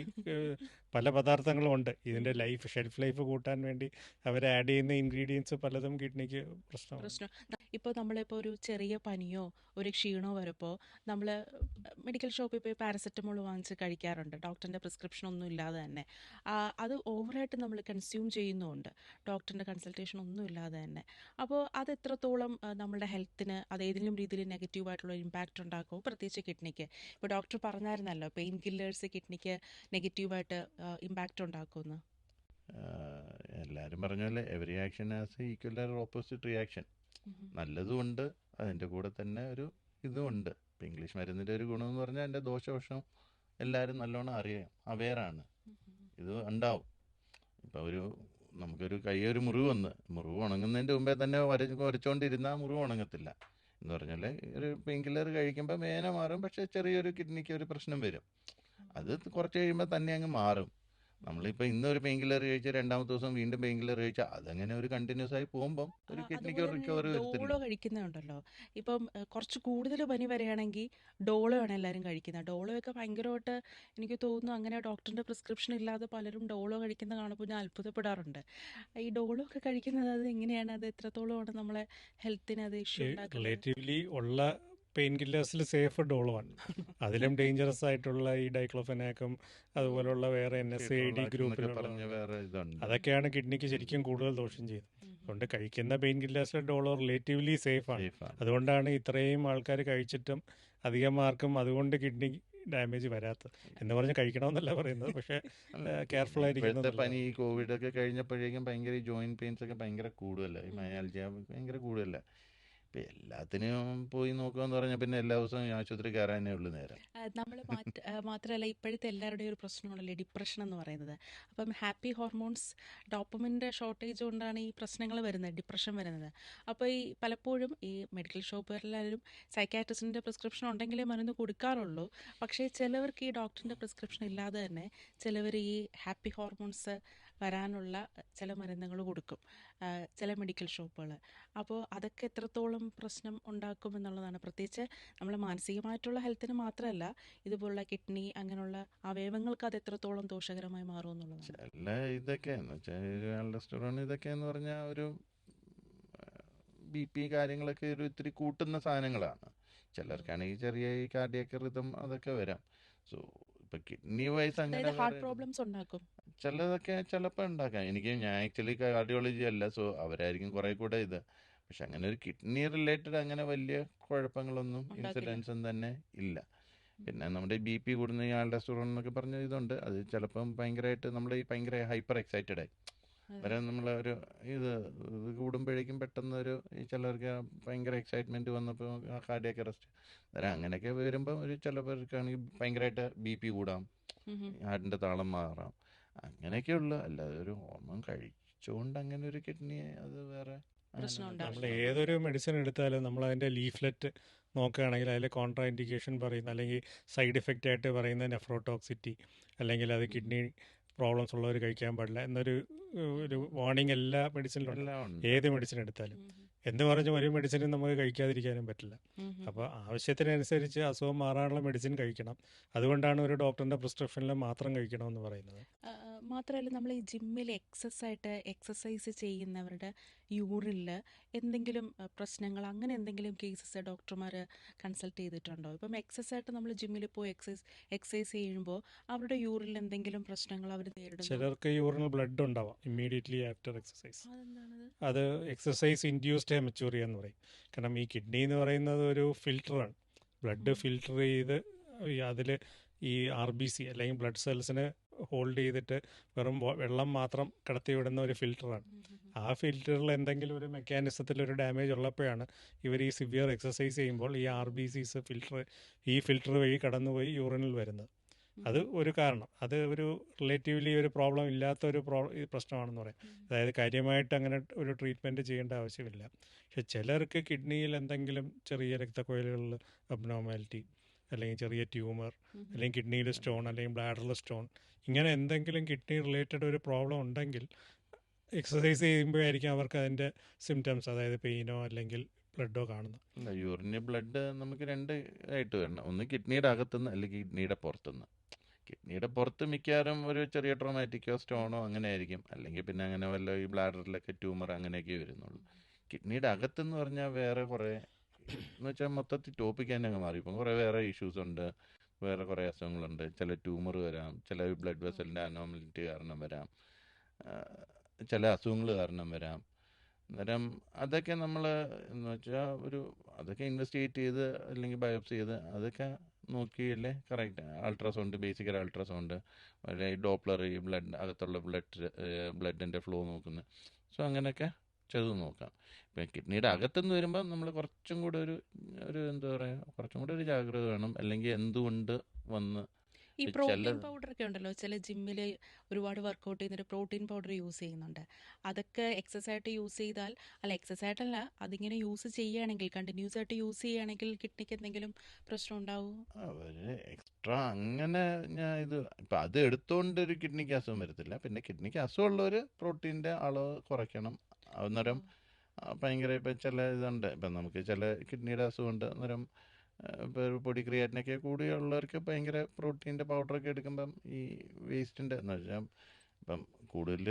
പല പദാർത്ഥങ്ങളും ഉണ്ട്. ഇതിന്റെ ലൈഫ് ഷെൽഫ് ലൈഫ് കൂട്ടാൻ വേണ്ടി അവർ ആഡ് ചെയ്യുന്ന ഇൻഗ്രീഡിയൻസ് പലതും കിഡ്നിക്ക് പ്രശ്നം. ഇപ്പോൾ നമ്മളിപ്പോൾ ഒരു ചെറിയ പനിയോ ഒരു ക്ഷീണോ വരുമ്പോൾ നമ്മൾ മെഡിക്കൽ ഷോപ്പിൽ പോയി പാരസെറ്റമോൾ വാങ്ങിച്ച് കഴിക്കാറുണ്ട്. ഡോക്ടറിന്റെ പ്രിസ്ക്രിപ്ഷൻ ഒന്നും ഇല്ലാതെ തന്നെ. അത് ഓവറായിട്ട് നമ്മൾ കൺസ്യൂം ചെയ്യുന്നുമുണ്ട് ഡോക്ടറിന്റെ കൺസൾട്ടേഷൻ ഒന്നും ഇല്ലാതെ തന്നെ. അപ്പോൾ അത് എത്രത്തോളം നമ്മുടെ ഹെൽത്തിന് അത് ഏതെങ്കിലും രീതിയിൽ നെഗറ്റീവായിട്ടുള്ള ഇമ്പാക്റ്റ് ഉണ്ടാക്കുമോ? പ്രത്യേകിച്ച് കിഡ്നിക്ക്. ഇപ്പോൾ ഡോക്ടർ പറഞ്ഞായിരുന്നല്ലോ പെയിൻ കില്ലേഴ്സ് കിഡ്നിക്ക് നെഗറ്റീവായിട്ട് ഇമ്പാക്റ്റ് ഉണ്ടാക്കുമെന്ന്? എല്ലാവരും പറഞ്ഞ പോലെ every action as equal opposite reaction നല്ലതും ഉണ്ട് അതിന്റെ കൂടെ തന്നെ ഒരു ഇതും ഉണ്ട് ഇപ്പം ഇംഗ്ലീഷ് മരുന്നിന്റെ ഒരു ഗുണമെന്ന് പറഞ്ഞാൽ അതിന്റെ ദോഷവശം എല്ലാവരും നല്ലോണം അറിയാം അവെയറാണ് ഇത് ഉണ്ടാവും. ഇപ്പം ഒരു നമുക്കൊരു കൈയൊരു ഒരു മുറിവ് വന്ന് മുറിവ് ഉണങ്ങുന്നതിന്റെ മുമ്പേ തന്നെ വര വരച്ചുകൊണ്ടിരുന്നാൽ മുറിവ് ഉണങ്ങത്തില്ല. എന്ന് പറഞ്ഞാൽ ഒരു പെയിൻ കില്ലർ കഴിക്കുമ്പോൾ മേന മാറും പക്ഷേ ചെറിയൊരു കിഡ്നിക്ക് ഒരു പ്രശ്നം വരും. അത് കുറച്ച് കഴിയുമ്പോൾ തന്നെ അങ്ങ് മാറും. നമ്മളിപ്പോൾ ഇന്ന് ഒരു പെയിൻ കില്ലർ കഴിച്ചാൽ രണ്ടാമത്തെ ദിവസം വീണ്ടും പെയിൻ കില്ലർ കഴിച്ചാൽ അതങ്ങനെ ഒരു കണ്ടിന്യൂസ് ആയി പോകുമ്പോൾ ഒരു കിഡ്നിക്ക് റിക്കവറി ഡോളോ കഴിക്കുന്നുണ്ടല്ലോ. ഇപ്പം കുറച്ച് കൂടുതൽ പനി വരികയാണെങ്കിൽ ഡോളോ ആണ് എല്ലാവരും കഴിക്കുന്നത്. ഡോളോ ഒക്കെ ഭയങ്കരമായിട്ട് എനിക്ക് തോന്നുന്നു അങ്ങനെ ഡോക്ടറിന്റെ പ്രിസ്ക്രിപ്ഷൻ ഇല്ലാതെ പലരും ഡോളോ കഴിക്കുന്ന കാണുമ്പോൾ ഞാൻ അത്ഭുതപ്പെടാറുണ്ട്. ഈ ഡോളോ ഒക്കെ കഴിക്കുന്നത് അത് എങ്ങനെയാണ്? അത് എത്രത്തോളമാണ് നമ്മളെ ഹെൽത്തിന് അത് ഇഷ്യൂ ഉണ്ടാക്കുന്നത്? റിലേറ്റീവ്ലി ഉള്ള പെയിൻ കില്ലേഴ്സിൽ സേഫ് ഡോളുമാണ്. അതിലും ഡേഞ്ചറസ് ആയിട്ടുള്ള ഈ ഡൈക്ലോഫെനാക്കും അതുപോലുള്ള വേറെ എൻ എസ് എ ഡി ഗ്രൂപ്പിലുള്ള അതൊക്കെയാണ് കിഡ്നിക്ക് ശരിക്കും കൂടുതൽ ദോഷം ചെയ്യുന്നത്. അതുകൊണ്ട് കഴിക്കുന്ന പെയിൻ കില്ലേഴ്സിലെ ഡോളോ റിലേറ്റീവ്ലി സേഫ് ആണ്. അതുകൊണ്ടാണ് ഇത്രയും ആൾക്കാർ കഴിച്ചിട്ടും അധികം ആർക്കും അതുകൊണ്ട് കിഡ്നി ഡാമേജ് വരാത്തത്. എന്ന് പറഞ്ഞ് കഴിക്കണമെന്നല്ല പറയുന്നത്. പക്ഷെ കെയർഫുൾ ആയിരിക്കും പനി കോവിഡ് ഒക്കെ കഴിഞ്ഞപ്പോഴേക്കും ഭയങ്കര ജോയിൻ ജോയിന്റ് പെയിൻസ് ഒക്കെ ഭയങ്കര കൂടുതലാണ് ഈ ഉം. മയാൽജിയ ഭയങ്കര കൂടുതലല്ല? ഇപ്പം എല്ലാത്തിനും പോയി നോക്കുകയെന്ന് പറഞ്ഞാൽ പിന്നെ എല്ലാ ദിവസവും ആശുപത്രി കയറാനേ ഉള്ളൂ നേരം. നമ്മൾ മാത്രമല്ല ഇപ്പോഴത്തെ എല്ലാവരുടെയും ഒരു പ്രശ്നമാണല്ലേ ഡിപ്രഷൻ എന്ന് പറയുന്നത്. അപ്പം ഹാപ്പി ഹോർമോൺസ് ഡോപ്പമിന്റെ ഷോർട്ടേജ് കൊണ്ടാണ് ഈ പ്രശ്നങ്ങൾ വരുന്നത് ഡിപ്രഷൻ വരുന്നത്. അപ്പോൾ ഈ പലപ്പോഴും ഈ മെഡിക്കൽ ഷോപ്പുകളിലും സൈക്കാട്രിസ്റ്റിന്റെ പ്രിസ്ക്രിപ്ഷൻ ഉണ്ടെങ്കിലേ മരുന്ന് കൊടുക്കാറുള്ളൂ. പക്ഷേ ചിലവർക്ക് ഈ ഡോക്ടറിന്റെ പ്രിസ്ക്രിപ്ഷൻ ഇല്ലാതെ തന്നെ ചിലവർ ഈ ഹാപ്പി ഹോർമോൺസ് വരാനുള്ള ചില മരുന്നുകൾ കൊടുക്കും. ചില മെഡിക്കൽ ഷോപ്പുകൾ അപ്പോൾ അതൊക്കെ എത്രത്തോളം പ്രശ്നം ഉണ്ടാക്കും എന്നുള്ളതാണ്. പ്രത്യേകിച്ച് നമ്മൾ മാനസികമായിട്ടുള്ള ഹെൽത്തിന് മാത്രമല്ല ഇതുപോലുള്ള കിഡ്നി അങ്ങനെയുള്ള അവയവങ്ങൾക്ക് അത് എത്രത്തോളം ദോഷകരമായി മാറും എന്നുള്ളതാണ്. ചില ഇതൊക്കെ എന്ന് വെച്ചാൽ ഇതൊക്കെ എന്ന് പറഞ്ഞാൽ ഒരു ബി പി കാര്യങ്ങളൊക്കെ ഒരു ഇത്തിരി കൂട്ടുന്ന സാധനങ്ങളാണ്. ചിലർക്കാണെങ്കിൽ ചെറിയ ഈ കാർഡിയക്ക് റിതം അതൊക്കെ വരാം. സോ ഇപ്പൊ കിഡ്നി വൈസ് അങ്ങനെ ഹാർട്ട് പ്രോബ്ലംസ് ഉണ്ടാക്കും. ചിലതൊക്കെ ചിലപ്പോൾ ഉണ്ടാക്കാം. എനിക്ക് ഞാൻ ആക്ച്വലി കാർഡിയോളജി അല്ല സോ അവരായിരിക്കും കുറെ കൂടെ ഇത്. പക്ഷെ അങ്ങനെ ഒരു കിഡ്നി റിലേറ്റഡ് അങ്ങനെ വലിയ കുഴപ്പങ്ങളൊന്നും ഇൻസിഡൻസ് തന്നെ ഇല്ല. പിന്നെ നമ്മുടെ ബി പി കൂടുന്ന ഈ ആൾഡസ്റ്ററോൺ എന്നൊക്കെ പറഞ്ഞ ഇതുണ്ട്. അത് ചിലപ്പം ഭയങ്കരമായിട്ട് നമ്മൾ ഈ ഭയങ്കര ഹൈപ്പർ എക്സൈറ്റഡ് ആയി. വരെ നമ്മൾ ഒരു ഇത് ഇത് കൂടുമ്പോഴേക്കും പെട്ടെന്ന് ഒരു ഈ ചിലർക്ക് ഭയങ്കര എക്സൈറ്റ്മെന്റ് വന്നപ്പോൾ കാർഡിയാക് അറസ്റ്റ് അന്നേരം അങ്ങനെയൊക്കെ വരുമ്പോൾ ഒരു ചിലവർക്കാണെങ്കിൽ ഭയങ്കരമായിട്ട് ബി പി കൂടാം. ഹാർട്ടിന്റെ താളം മാറാം. അങ്ങനെയൊക്കെ ഉള്ളു അല്ലാതെ ഒരു ഹോർമോൺ കഴിച്ചുകൊണ്ട് അങ്ങനെ ഒരു കിഡ്നി അത് വേറെ. നമ്മൾ ഏതൊരു മെഡിസിൻ എടുത്താലും നമ്മൾ അതിന്റെ ലീഫ്ലെറ്റ് നോക്കുകയാണെങ്കിൽ അതിൽ കോൺട്രാ ഇൻഡിക്കേഷൻ പറയുന്ന അല്ലെങ്കിൽ സൈഡ് എഫക്റ്റ് ആയിട്ട് പറയുന്ന നെഫ്രോടോക്സിറ്റി അല്ലെങ്കിൽ അത് കിഡ്നി പ്രോബ്ലംസ് ഉള്ളവർ കഴിക്കാൻ പാടില്ല എന്നൊരു ഒരു വാർണിംഗ് എല്ലാ മെഡിസിനിലും ഏത് മെഡിസിൻ എടുത്താലും. എന്ന് പറഞ്ഞ് ഒരു മെഡിസിനും നമുക്ക് കഴിക്കാതിരിക്കാനും പറ്റില്ല. അപ്പോൾ ആവശ്യത്തിനനുസരിച്ച് അസുഖം മാറാനുള്ള മെഡിസിൻ കഴിക്കണം. അതുകൊണ്ടാണ് ഒരു ഡോക്ടറിന്റെ പ്രിസ്ക്രിപ്ഷനിൽ മാത്രം കഴിക്കണമെന്ന് പറയുന്നത്. മാത്രമല്ല നമ്മൾ ഈ ജിമ്മിൽ എക്സസ് ആയിട്ട് എക്സസൈസ് ചെയ്യുന്നവരുടെ യൂറിൽ എന്തെങ്കിലും പ്രശ്നങ്ങൾ അങ്ങനെ എന്തെങ്കിലും കേസസ് ഡോക്ടർമാർ കൺസൾട്ട് ചെയ്തിട്ടുണ്ടോ? ഇപ്പം എക്സസ് ആയിട്ട് നമ്മൾ ജിമ്മിൽ പോയി എക്സസൈസ് എക്സസൈസ് ചെയ്യുമ്പോൾ അവരുടെ യൂറിൽ എന്തെങ്കിലും പ്രശ്നങ്ങൾ അവർ നേരിടും ചിലർക്ക് യൂറിനിൽ ബ്ലഡ് ഉണ്ടാവാം ഇമ്മീഡിയറ്റ്ലി ആഫ്റ്റർ എക്സസൈസ്. അത് എക്സസൈസ് ഇൻഡ്യൂസ്ഡ് ഹെമച്ചൂറിയ എന്ന് പറയും. കാരണം ഈ കിഡ്നി എന്ന് പറയുന്നത് ഒരു ഫിൽറ്ററാണ് ബ്ലഡ് ഫിൽട്ടർ ഫിൽറ്റർ ചെയ്ത് അതിൽ ഈ ആർ ബി സി അല്ലെങ്കിൽ ബ്ലഡ് സെൽസിനെ ഹോൾഡ് ചെയ്തിട്ട് വെറും വെള്ളം മാത്രം കടത്തിവിടുന്ന ഒരു ഫിൽറ്ററാണ്. ആ ഫിൽറ്ററിൽ എന്തെങ്കിലും ഒരു മെക്കാനിസത്തിൽ ഒരു ഡാമേജ് ഉള്ളപ്പോഴാണ് ഇവർ ഈ സിവിയർ എക്സസൈസ് ചെയ്യുമ്പോൾ ഈ ആർ ബി സിസ് ഫിൽറ്റർ ഈ ഫിൽറ്റർ വഴി കടന്നുപോയി യൂറിനിൽ വരുന്നത്. അത് ഒരു കാരണം. അത് ഒരു റിലേറ്റീവ്ലി ഒരു പ്രോബ്ലം ഇല്ലാത്ത ഒരു പ്രോ പ്രശ്നമാണെന്ന് പറയാം. അതായത് കാര്യമായിട്ട് അങ്ങനെ ഒരു ട്രീറ്റ്മെന്റ് ചെയ്യേണ്ട ആവശ്യമില്ല. പക്ഷെ ചിലർക്ക് കിഡ്നിയിൽ എന്തെങ്കിലും ചെറിയ രക്തക്കൊഴലുകളിൽ അബ്നോമാലിറ്റി അല്ലെങ്കിൽ ചെറിയ ട്യൂമർ. അല്ലെങ്കിൽ കിഡ്നിയിൽ സ്റ്റോൺ അല്ലെങ്കിൽ ബ്ലാഡറിൽ സ്റ്റോൺ ഇങ്ങനെ എന്തെങ്കിലും കിഡ്നി റിലേറ്റഡ് ഒരു പ്രോബ്ലം ഉണ്ടെങ്കിൽ എക്സസൈസ് ചെയ്യുമ്പോഴായിരിക്കും അവർക്ക് അതിന്റെ സിംറ്റംസ് അതായത് പെയിനോ അല്ലെങ്കിൽ ബ്ലഡോ കാണുന്നത്. അല്ല യൂറിന് ബ്ലഡ് നമുക്ക് രണ്ട് ആയിട്ട് വരണം. ഒന്ന് കിഡ്നിയുടെ അകത്തുനിന്ന് അല്ലെങ്കിൽ കിഡ്നിയുടെ പുറത്തുനിന്ന്. കിഡ്നിയുടെ പുറത്ത് മിക്കവാറും ഒരു ചെറിയ ട്രോമാറ്റിക്കോ സ്റ്റോണോ അങ്ങനെ ആയിരിക്കും അല്ലെങ്കിൽ പിന്നെ അങ്ങനെ വല്ല ഈ ബ്ലാഡറിലൊക്കെ ട്യൂമർ അങ്ങനെയൊക്കെ വരുന്നുള്ളൂ. കിഡ്നിയുടെ അകത്തെന്ന് പറഞ്ഞാൽ വേറെ കുറേ എന്ന് വെച്ചാൽ മൊത്തത്തിൽ ടോപ്പിക്ക് തന്നെ അങ്ങ് മാറി. ഇപ്പം കുറേ വേറെ ഇഷ്യൂസ് ഉണ്ട്. വേറെ കുറേ അസുഖങ്ങളുണ്ട്. ചില ട്യൂമർ വരാം. ചില ബ്ലഡ് വെസലിന്റെ അനോമലിറ്റി കാരണം വരാം. ചില അസുഖങ്ങൾ കാരണം വരാം. അന്നേരം അതൊക്കെ നമ്മൾ എന്ന് വെച്ചാൽ ഒരു അതൊക്കെ ഇൻവെസ്റ്റിഗേറ്റ് ചെയ്ത് അല്ലെങ്കിൽ ബയോപ്സി ചെയ്ത് അതൊക്കെ നോക്കിയല്ലേ correct ultrasound basically ultrasound Doppler ഈ ബ്ലഡ് അകത്തുള്ള ബ്ലഡ് ബ്ലഡിന്റെ ഫ്ലോ നോക്കുന്നത് സോ അങ്ങനെയൊക്കെ ചെയ്ത് നോക്കാം. ഇപ്പം കിഡ്നിയുടെ അകത്തുനിന്ന് വരുമ്പോൾ നമ്മൾ കുറച്ചും കൂടെ ഒരു ഒരു എന്താ പറയുക കുറച്ചും കൂടെ ഒരു ജാഗ്രത വേണം. അല്ലെങ്കിൽ എന്തുകൊണ്ട് വന്ന് ഈ പ്രോട്ടീൻ പൗഡർ ഒക്കെ ഉണ്ടല്ലോ ചില ജിമ്മിൽ ഒരുപാട് വർക്കൗട്ട് ചെയ്യുന്നൊരു പ്രോട്ടീൻ പൗഡർ യൂസ് ചെയ്യുന്നുണ്ട്. അതൊക്കെ എക്സസൈസ് ആയിട്ട് യൂസ് ചെയ്താൽ അല്ല എക്സസൈസ് ആയിട്ടല്ല അതിങ്ങനെ യൂസ് ചെയ്യുകയാണെങ്കിൽ കണ്ടിന്യൂസ് ആയിട്ട് യൂസ് ചെയ്യുകയാണെങ്കിൽ കിഡ്നിക്ക് എന്തെങ്കിലും പ്രശ്നം ഉണ്ടാവും? അവർ എക്സ്ട്രാ അങ്ങനെ ഞാൻ ഇത് ഇപ്പം അത് എടുത്തുകൊണ്ട് ഒരു കിഡ്നിക്ക് അസുഖം വരത്തില്ല. പിന്നെ കിഡ്നിക്ക് അസുഖമുള്ളവർ പ്രോട്ടീന്റെ അളവ് കുറയ്ക്കണം. അന്നേരം ഭയങ്കര ഇപ്പം ചില ഇതുണ്ട്. ഇപ്പം നമുക്ക് ചില കിഡ്നിയുടെ അസുഖമുണ്ട്. അന്നേരം ഇപ്പോൾ ഒരു പൊടി ക്രിയാറ്റിനൊക്കെ കൂടിയുള്ളവർക്ക് ഭയങ്കര പ്രോട്ടീന്റെ പൗഡറൊക്കെ എടുക്കുമ്പം ഈ വേസ്റ്റിന്റെ എന്ന് വെച്ചാൽ ഇപ്പം കൂടുതൽ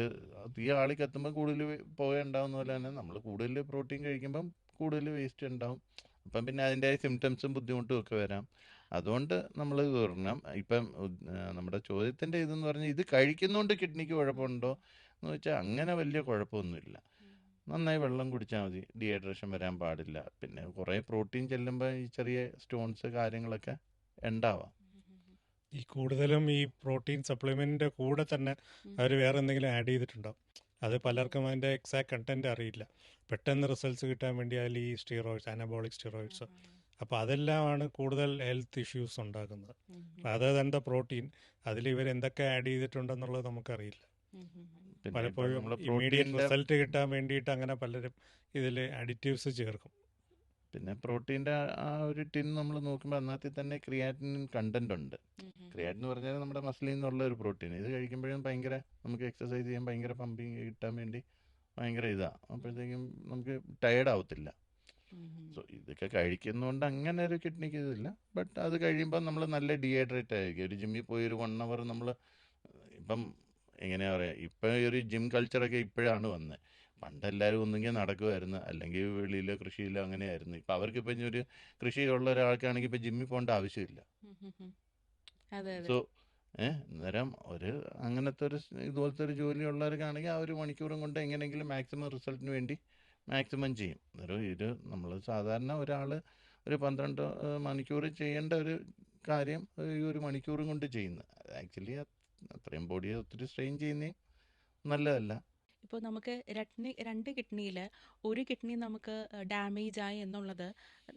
തീ ആളി കത്തുമ്പോൾ കൂടുതൽ പോയുണ്ടാവുന്ന പോലെ തന്നെ നമ്മൾ കൂടുതൽ പ്രോട്ടീൻ കഴിക്കുമ്പം കൂടുതൽ വേസ്റ്റ് ഉണ്ടാവും. അപ്പം പിന്നെ അതിന്റെ സിംറ്റംസും ബുദ്ധിമുട്ടും ഒക്കെ വരാം. അതുകൊണ്ട് നമ്മൾ വരണം. ഇപ്പം നമ്മുടെ ചോദ്യത്തിന്റെ ഇതെന്ന് പറഞ്ഞാൽ ഇത് കഴിക്കുന്നതുകൊണ്ട് കിഡ്നിക്ക് കുഴപ്പമുണ്ടോ എന്ന് വെച്ചാൽ അങ്ങനെ വലിയ കുഴപ്പമൊന്നുമില്ല. നന്നായി വെള്ളം കുടിച്ചാൽ മതി. ഡീഹൈഡ്രേഷൻ വരാൻ പാടില്ല. പിന്നെ കുറേ പ്രോട്ടീൻ ചെല്ലുമ്പോൾ ഈ ചെറിയ സ്റ്റോൺസ് കാര്യങ്ങളൊക്കെ ഉണ്ടാവാം. ഈ കൂടുതലും ഈ പ്രോട്ടീൻ സപ്ലിമെന്റിന്റെ കൂടെ തന്നെ അവർ വേറെ എന്തെങ്കിലും ആഡ് ചെയ്തിട്ടുണ്ടോ? അത് പലർക്കും അതിന്റെ എക്സാക്ട് കണ്ടന്റ് അറിയില്ല. പെട്ടെന്ന് റിസൾട്ട്സ് കിട്ടാൻ വേണ്ടി അതിൽ ഈ സ്റ്റിറോയിഡ്സ് അനബോളിക് സ്റ്റിറോയിഡ്സ് അപ്പോൾ അതെല്ലാമാണ് കൂടുതൽ ഹെൽത്ത് ഇഷ്യൂസ് ഉണ്ടാക്കുന്നത്. അതർ തന്നെ പ്രോട്ടീൻ അതിൽ ഇവർ എന്തൊക്കെ ആഡ് ചെയ്തിട്ടുണ്ടെന്നുള്ളത് നമുക്കറിയില്ല. പലപ്പോഴും ഇമ്മീഡിയറ്റ് റിസൾട്ട് കിട്ടാൻ വേണ്ടിയിട്ട് അങ്ങനെ പലരും ഇതിൽ അഡിറ്റീവ്സ് ചേർക്കും. പിന്നെ പ്രോട്ടീന്റെ ആ ഒരു ടിൻ നമ്മൾ നോക്കുമ്പോൾ അതിനകത്ത് തന്നെ ക്രിയാറ്റിൻ കണ്ടന്റ് ഉണ്ട്. ക്രിയാറ്റിൻ എന്ന് പറഞ്ഞാൽ നമ്മുടെ മസിലിൽ നിന്നുള്ള ഒരു പ്രോട്ടീൻ ഇത് കഴിക്കുമ്പോഴും ഭയങ്കര നമുക്ക് എക്സസൈസ് ചെയ്യാൻ ഭയങ്കര പമ്പിങ് കിട്ടാൻ വേണ്ടി ഭയങ്കര ഇതാ. അപ്പോഴത്തേക്കും നമുക്ക് ടയേർഡ് ആവത്തില്ല. സോ ഇതൊക്കെ കഴിക്കുന്നതുകൊണ്ട് അങ്ങനെ ഒരു കിഡ്നിക്ക് ഇതില്ല. ബട്ട് അത് കഴിയുമ്പോൾ നമ്മൾ നല്ല ഡീഹൈഡ്രേറ്റ് ആയിരിക്കും. ഒരു ജിമ്മിൽ പോയി ഒരു വൺ അവർ നമ്മൾ ഇപ്പം എങ്ങനെയാ പറയുക ഇപ്പം ഈ ഒരു ജിം കൾച്ചറൊക്കെ ഇപ്പോഴാണ് വന്നത് പണ്ട് എല്ലാവരും ഒന്നുകിൽ നടക്കുമായിരുന്നു അല്ലെങ്കിൽ വെളിയിലോ കൃഷിയിലോ അങ്ങനെയായിരുന്നു. ഇപ്പം അവർക്കിപ്പം ഇനി ഒരു കൃഷിയുള്ള ഒരാൾക്കാണെങ്കിൽ ഇപ്പം ജിമ്മിൽ പോകേണ്ട ആവശ്യമില്ല. സോ ഏഹ് അന്നേരം ഒരു അങ്ങനത്തെ ഒരു ഇതുപോലത്തെ ഒരു ജോലി ഉള്ളവർക്കാണെങ്കിൽ ആ ഒരു മണിക്കൂറും കൊണ്ട് എങ്ങനെയെങ്കിലും മാക്സിമം റിസൾട്ടിന് വേണ്ടി മാക്സിമം ചെയ്യും. അന്നേരം ഇത് നമ്മൾ സാധാരണ ഒരാൾ ഒരു പന്ത്രണ്ട് മണിക്കൂർ ചെയ്യേണ്ട ഒരു കാര്യം ഈ ഒരു മണിക്കൂറും കൊണ്ട് ചെയ്യുന്നത്. ആക്ച്വലി അത്രയും ബോഡിയെ ഒത്തിരി സ്ട്രെയിൻ ചെയ്യുന്നേ നല്ലതല്ല. ഇപ്പോൾ നമുക്ക് രണ്ട് രണ്ട് കിഡ്നിയിൽ ഒരു കിഡ്നി നമുക്ക് ഡാമേജ് ആയി എന്നുള്ളത്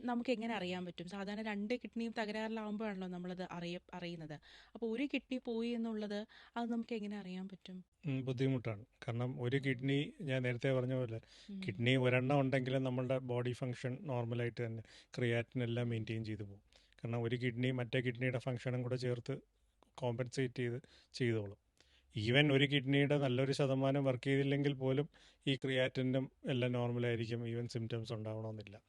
നമുക്ക് എങ്ങനെ അറിയാൻ പറ്റും? സാധാരണ രണ്ട് കിഡ്നിയും തകരാറിലാവുമ്പോഴാണല്ലോ നമ്മളത് അറിയ അറിയുന്നത്. അപ്പോൾ ഒരു കിഡ്നി പോയി എന്നുള്ളത് അത് നമുക്ക് എങ്ങനെ അറിയാൻ പറ്റും? ബുദ്ധിമുട്ടാണ്. കാരണം ഒരു കിഡ്നി ഞാൻ നേരത്തെ പറഞ്ഞ പോലെ കിഡ്നി ഒരെണ്ണം ഉണ്ടെങ്കിലും നമ്മളുടെ ബോഡി ഫങ്ഷൻ നോർമലായിട്ട് തന്നെ ക്രിയാറ്റിനെല്ലാം മെയിന്റെയിൻ ചെയ്തു പോകും. കാരണം ഒരു കിഡ്നി മറ്റേ കിഡ്നിയുടെ ഫങ്ഷനും കൂടെ ചേർത്ത് കോമ്പൻസേറ്റ് ചെയ്ത് ചെയ്തോളും. ഈവൻ ഒരു കിഡ്നിയുടെ നല്ലൊരു ശതമാനം വർക്ക് ചെയ്തില്ലെങ്കിൽ പോലും ഈ ക്രിയാറ്റിന്റെ എല്ലാം നോർമലായിരിക്കും ഈവൻ സിംറ്റംസ് ഉണ്ടാവണമെന്നില്ല.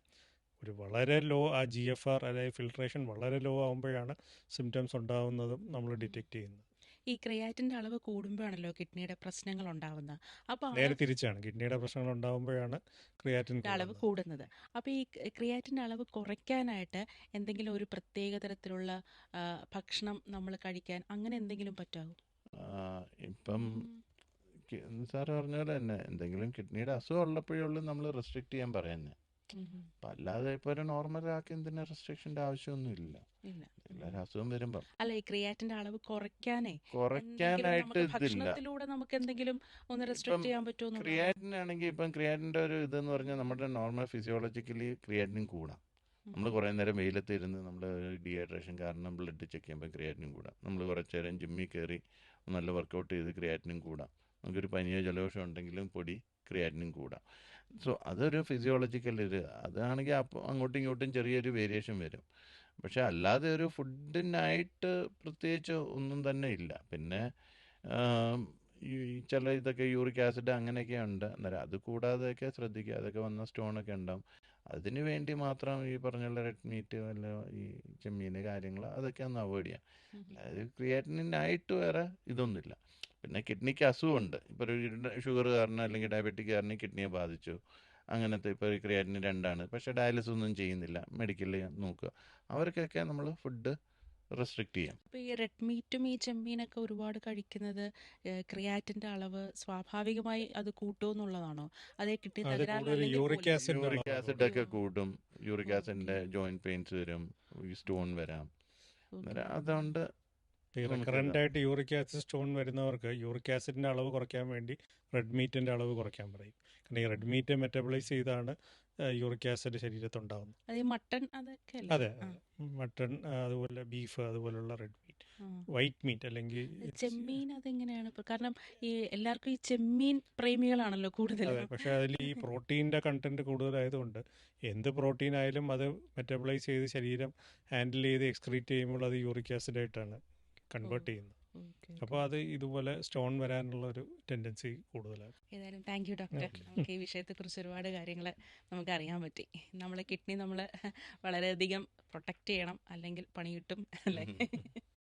ഒരു വളരെ ലോ ആ ജി എഫ് ആർ അതായത് ഫിൽട്രേഷൻ വളരെ ലോ ആകുമ്പോഴാണ് സിംറ്റംസ് ഉണ്ടാകുന്നതും നമ്മൾ ഡിറ്റക്റ്റ് ചെയ്യുന്നത്. ഈ ക്രിയാറ്റിന്റെ അളവ് കൂടുമ്പോഴാണല്ലോ കിഡ്നിയുടെ പ്രശ്നങ്ങൾ ഉണ്ടാവുന്നത് അപ്പോൾ നേരെ തിരിച്ചാണ്. കിഡ്നിയുടെ പ്രശ്നങ്ങൾ ഉണ്ടാവുമ്പോഴാണ് ക്രിയാറ്റിന്റെ അളവ് കൂടുന്നത്. അപ്പോൾ ഈ ക്രിയാറ്റിന്റെ അളവ് കുറയ്ക്കാനായിട്ട് എന്തെങ്കിലും ഒരു പ്രത്യേക തരത്തിലുള്ള ഭക്ഷണം നമ്മൾ കഴിക്കാൻ അങ്ങനെ എന്തെങ്കിലും പറ്റാവോ? ആ, ഇപ്പം സാറ് പറഞ്ഞ പോലെ തന്നെ എന്തെങ്കിലും കിഡ്നിയുടെ അസുഖം ഉള്ളപ്പോഴേ ഉള്ളൂ നമ്മൾ റെസ്ട്രിക്ട് ചെയ്യാൻ പറയുന്നത് അപ്പം അല്ലാതെ ഇപ്പൊ ഒരു നോർമൽ ആക്കി എന്തിനാ റെസ്ട്രിക്ഷന്റെ ആവശ്യമൊന്നുമില്ല. ഇല്ല. എല്ലാവരും അസുഖം വരുമ്പോ. അല്ല ഈ ക്രിയാറ്റിന്റെ അളവ് കുറയ്ക്കാനേ കുറയ്ക്കാനായിട്ട് ഇതില്ല. നമുക്ക് എന്തെങ്കിലും ഒന്ന് റെസ്ട്രിക്ട് ചെയ്യാൻ പറ്റുമോ ക്രിയാറ്റിൻ ആണെങ്കിൽ ഇപ്പം ക്രിയാറ്റിന്റെ ഒരു ഇതെന്ന് പറഞ്ഞാൽ നമ്മുടെ നോർമൽ ഫിസിയോളജിക്കലി ക്രിയാറ്റിൻ കൂടാം. നമ്മൾ കുറേ നേരം വെയിലത്ത് ഇരുന്ന് നമ്മൾ ഡീഹൈഡ്രേഷൻ കാരണം ബ്ലഡ് ചെക്ക് ചെയ്യുമ്പോൾ ക്രിയാറ്റിനും കൂടാം. നമ്മൾ കുറച്ച് നേരം ജിമ്മിൽ കയറി നല്ല വർക്കൗട്ട് ചെയ്ത് ക്രിയാറ്റിനും കൂടാം. നമുക്കൊരു പനിയോ ജലദോഷം ഉണ്ടെങ്കിലും പൊടി ക്രിയാറ്റിനും കൂടാം. സോ അതൊരു ഫിസിയോളജിക്കൽ ഇത്. അതാണെങ്കിൽ അപ്പോൾ അങ്ങോട്ടും ഇങ്ങോട്ടും ചെറിയൊരു വേരിയേഷൻ വരും. പക്ഷെ അല്ലാതെ ഒരു ഫുഡിനായിട്ട് പ്രത്യേകിച്ച് ഒന്നും തന്നെ ഇല്ല. പിന്നെ ചില ഇതൊക്കെ യൂറിക് ആസിഡ് അങ്ങനെയൊക്കെ ഉണ്ട്. അന്നേരം അത് കൂടാതെയൊക്കെ ശ്രദ്ധിക്കുക. അതൊക്കെ വന്ന സ്റ്റോണൊക്കെ ഉണ്ടാവും. അതിന് വേണ്ടി മാത്രം ഈ പറഞ്ഞുള്ള റെഡ് മീറ്റ് വല്ല ഈ ചെമ്മീൻ കാര്യങ്ങൾ അതൊക്കെ ഒന്ന് അവോയ്ഡ് ചെയ്യാം. അതായത് ക്രിയേറ്റിനായിട്ട് വേറെ ഇതൊന്നുമില്ല. പിന്നെ കിഡ്നിക്ക് അസുഖമുണ്ട് ഇപ്പോൾ ഒരു ഷുഗർ കാരണം അല്ലെങ്കിൽ ഡയബറ്റിക് കാരണം കിഡ്നിയെ ബാധിച്ചു. അങ്ങനത്തെ ഇപ്പോൾ ഒരു ക്രിയാറ്റിന് രണ്ടാണ്. പക്ഷേ ഡയാലിസിസ് ഒന്നും ചെയ്യുന്നില്ല. മെഡിക്കലിൽ നോക്കുക. അവർക്കൊക്കെ നമ്മൾ ഫുഡ് റെസ്ട്രിക്റ്റ് ചെയ്യാം. ഇപ്പോൾ ഈ റെഡ് മീറ്റും ഈ ചെമ്മീനൊക്കെ ഒരുപാട് കഴിക്കുന്നത് ക്രിയാറ്റിന്റെ അളവ് സ്വാഭാവികമായി അത് കൂട്ടുമെന്നുള്ളതാണോ അതേ കിട്ടി യൂറിക് ആസിഡ് യൂറിക് ആസിഡ് ഒക്കെ. കൂട്ടും. യൂറിക്. ആസിഡിന്റെ ജോയിന്റ് പെയിൻസ് വരും. സ്റ്റോൺ വരാം. അതുകൊണ്ട് ഈ റിക്കറന്റ് ആയിട്ട് യൂറിക് ആസിഡ് സ്റ്റോൺ വരുന്നവർക്ക് യൂറിക് ആസിഡിന്റെ അളവ് കുറയ്ക്കാൻ വേണ്ടി റെഡ് മീറ്റിന്റെ അളവ് കുറയ്ക്കാൻ പറയും. കാരണം ഈ റെഡ് മീറ്റ് മെറ്റബിളൈസ് ചെയ്താണ് യൂറിക് ആസിഡ് ഈ മട്ടൺ അതെ. മട്ടൺ അതുപോലെ ബീഫ് അതുപോലുള്ള റെഡ് മീറ്റ് വൈറ്റ് മീറ്റ് അല്ലെങ്കിൽ ചെമ്മീൻ അതെങ്ങനെയാണ് കാരണം ഈ എല്ലാവർക്കും ഈ ചെമ്മീൻ പ്രേമികളാണല്ലോ കൂടുതൽ പക്ഷെ അതിൽ ഈ പ്രോട്ടീന്റെ കണ്ടന്റ് കൂടുതലായതുകൊണ്ട് എന്ത് പ്രോട്ടീൻ ആയാലും അത് മെറ്റബിളൈസ് ചെയ്ത് ശരീരം ഹാൻഡിൽ ചെയ്ത് എക്സ്ക്രീറ്റ് ചെയ്യുമ്പോൾ അത് യൂറിക് ആസിഡ് ആയിട്ടാണ് കൺവേർട്ട് ചെയ്യുന്നു. അപ്പോൾ അത് ഇതുപോലെ സ്റ്റോൺ വരാനുള്ള ഒരു ടെൻഡൻസി കൂടുതലാണ്. ഏതായാലും താങ്ക് യു ഡോക്ടർ. നമുക്ക് ഈ വിഷയത്തെക്കുറിച്ച് ഒരുപാട് കാര്യങ്ങൾ നമുക്ക് അറിയാൻ പറ്റി. നമ്മളെ കിഡ്നി നമ്മൾ വളരെയധികം പ്രൊട്ടക്റ്റ് ചെയ്യണം അല്ലെങ്കിൽ പണി കിട്ടും അല്ലേ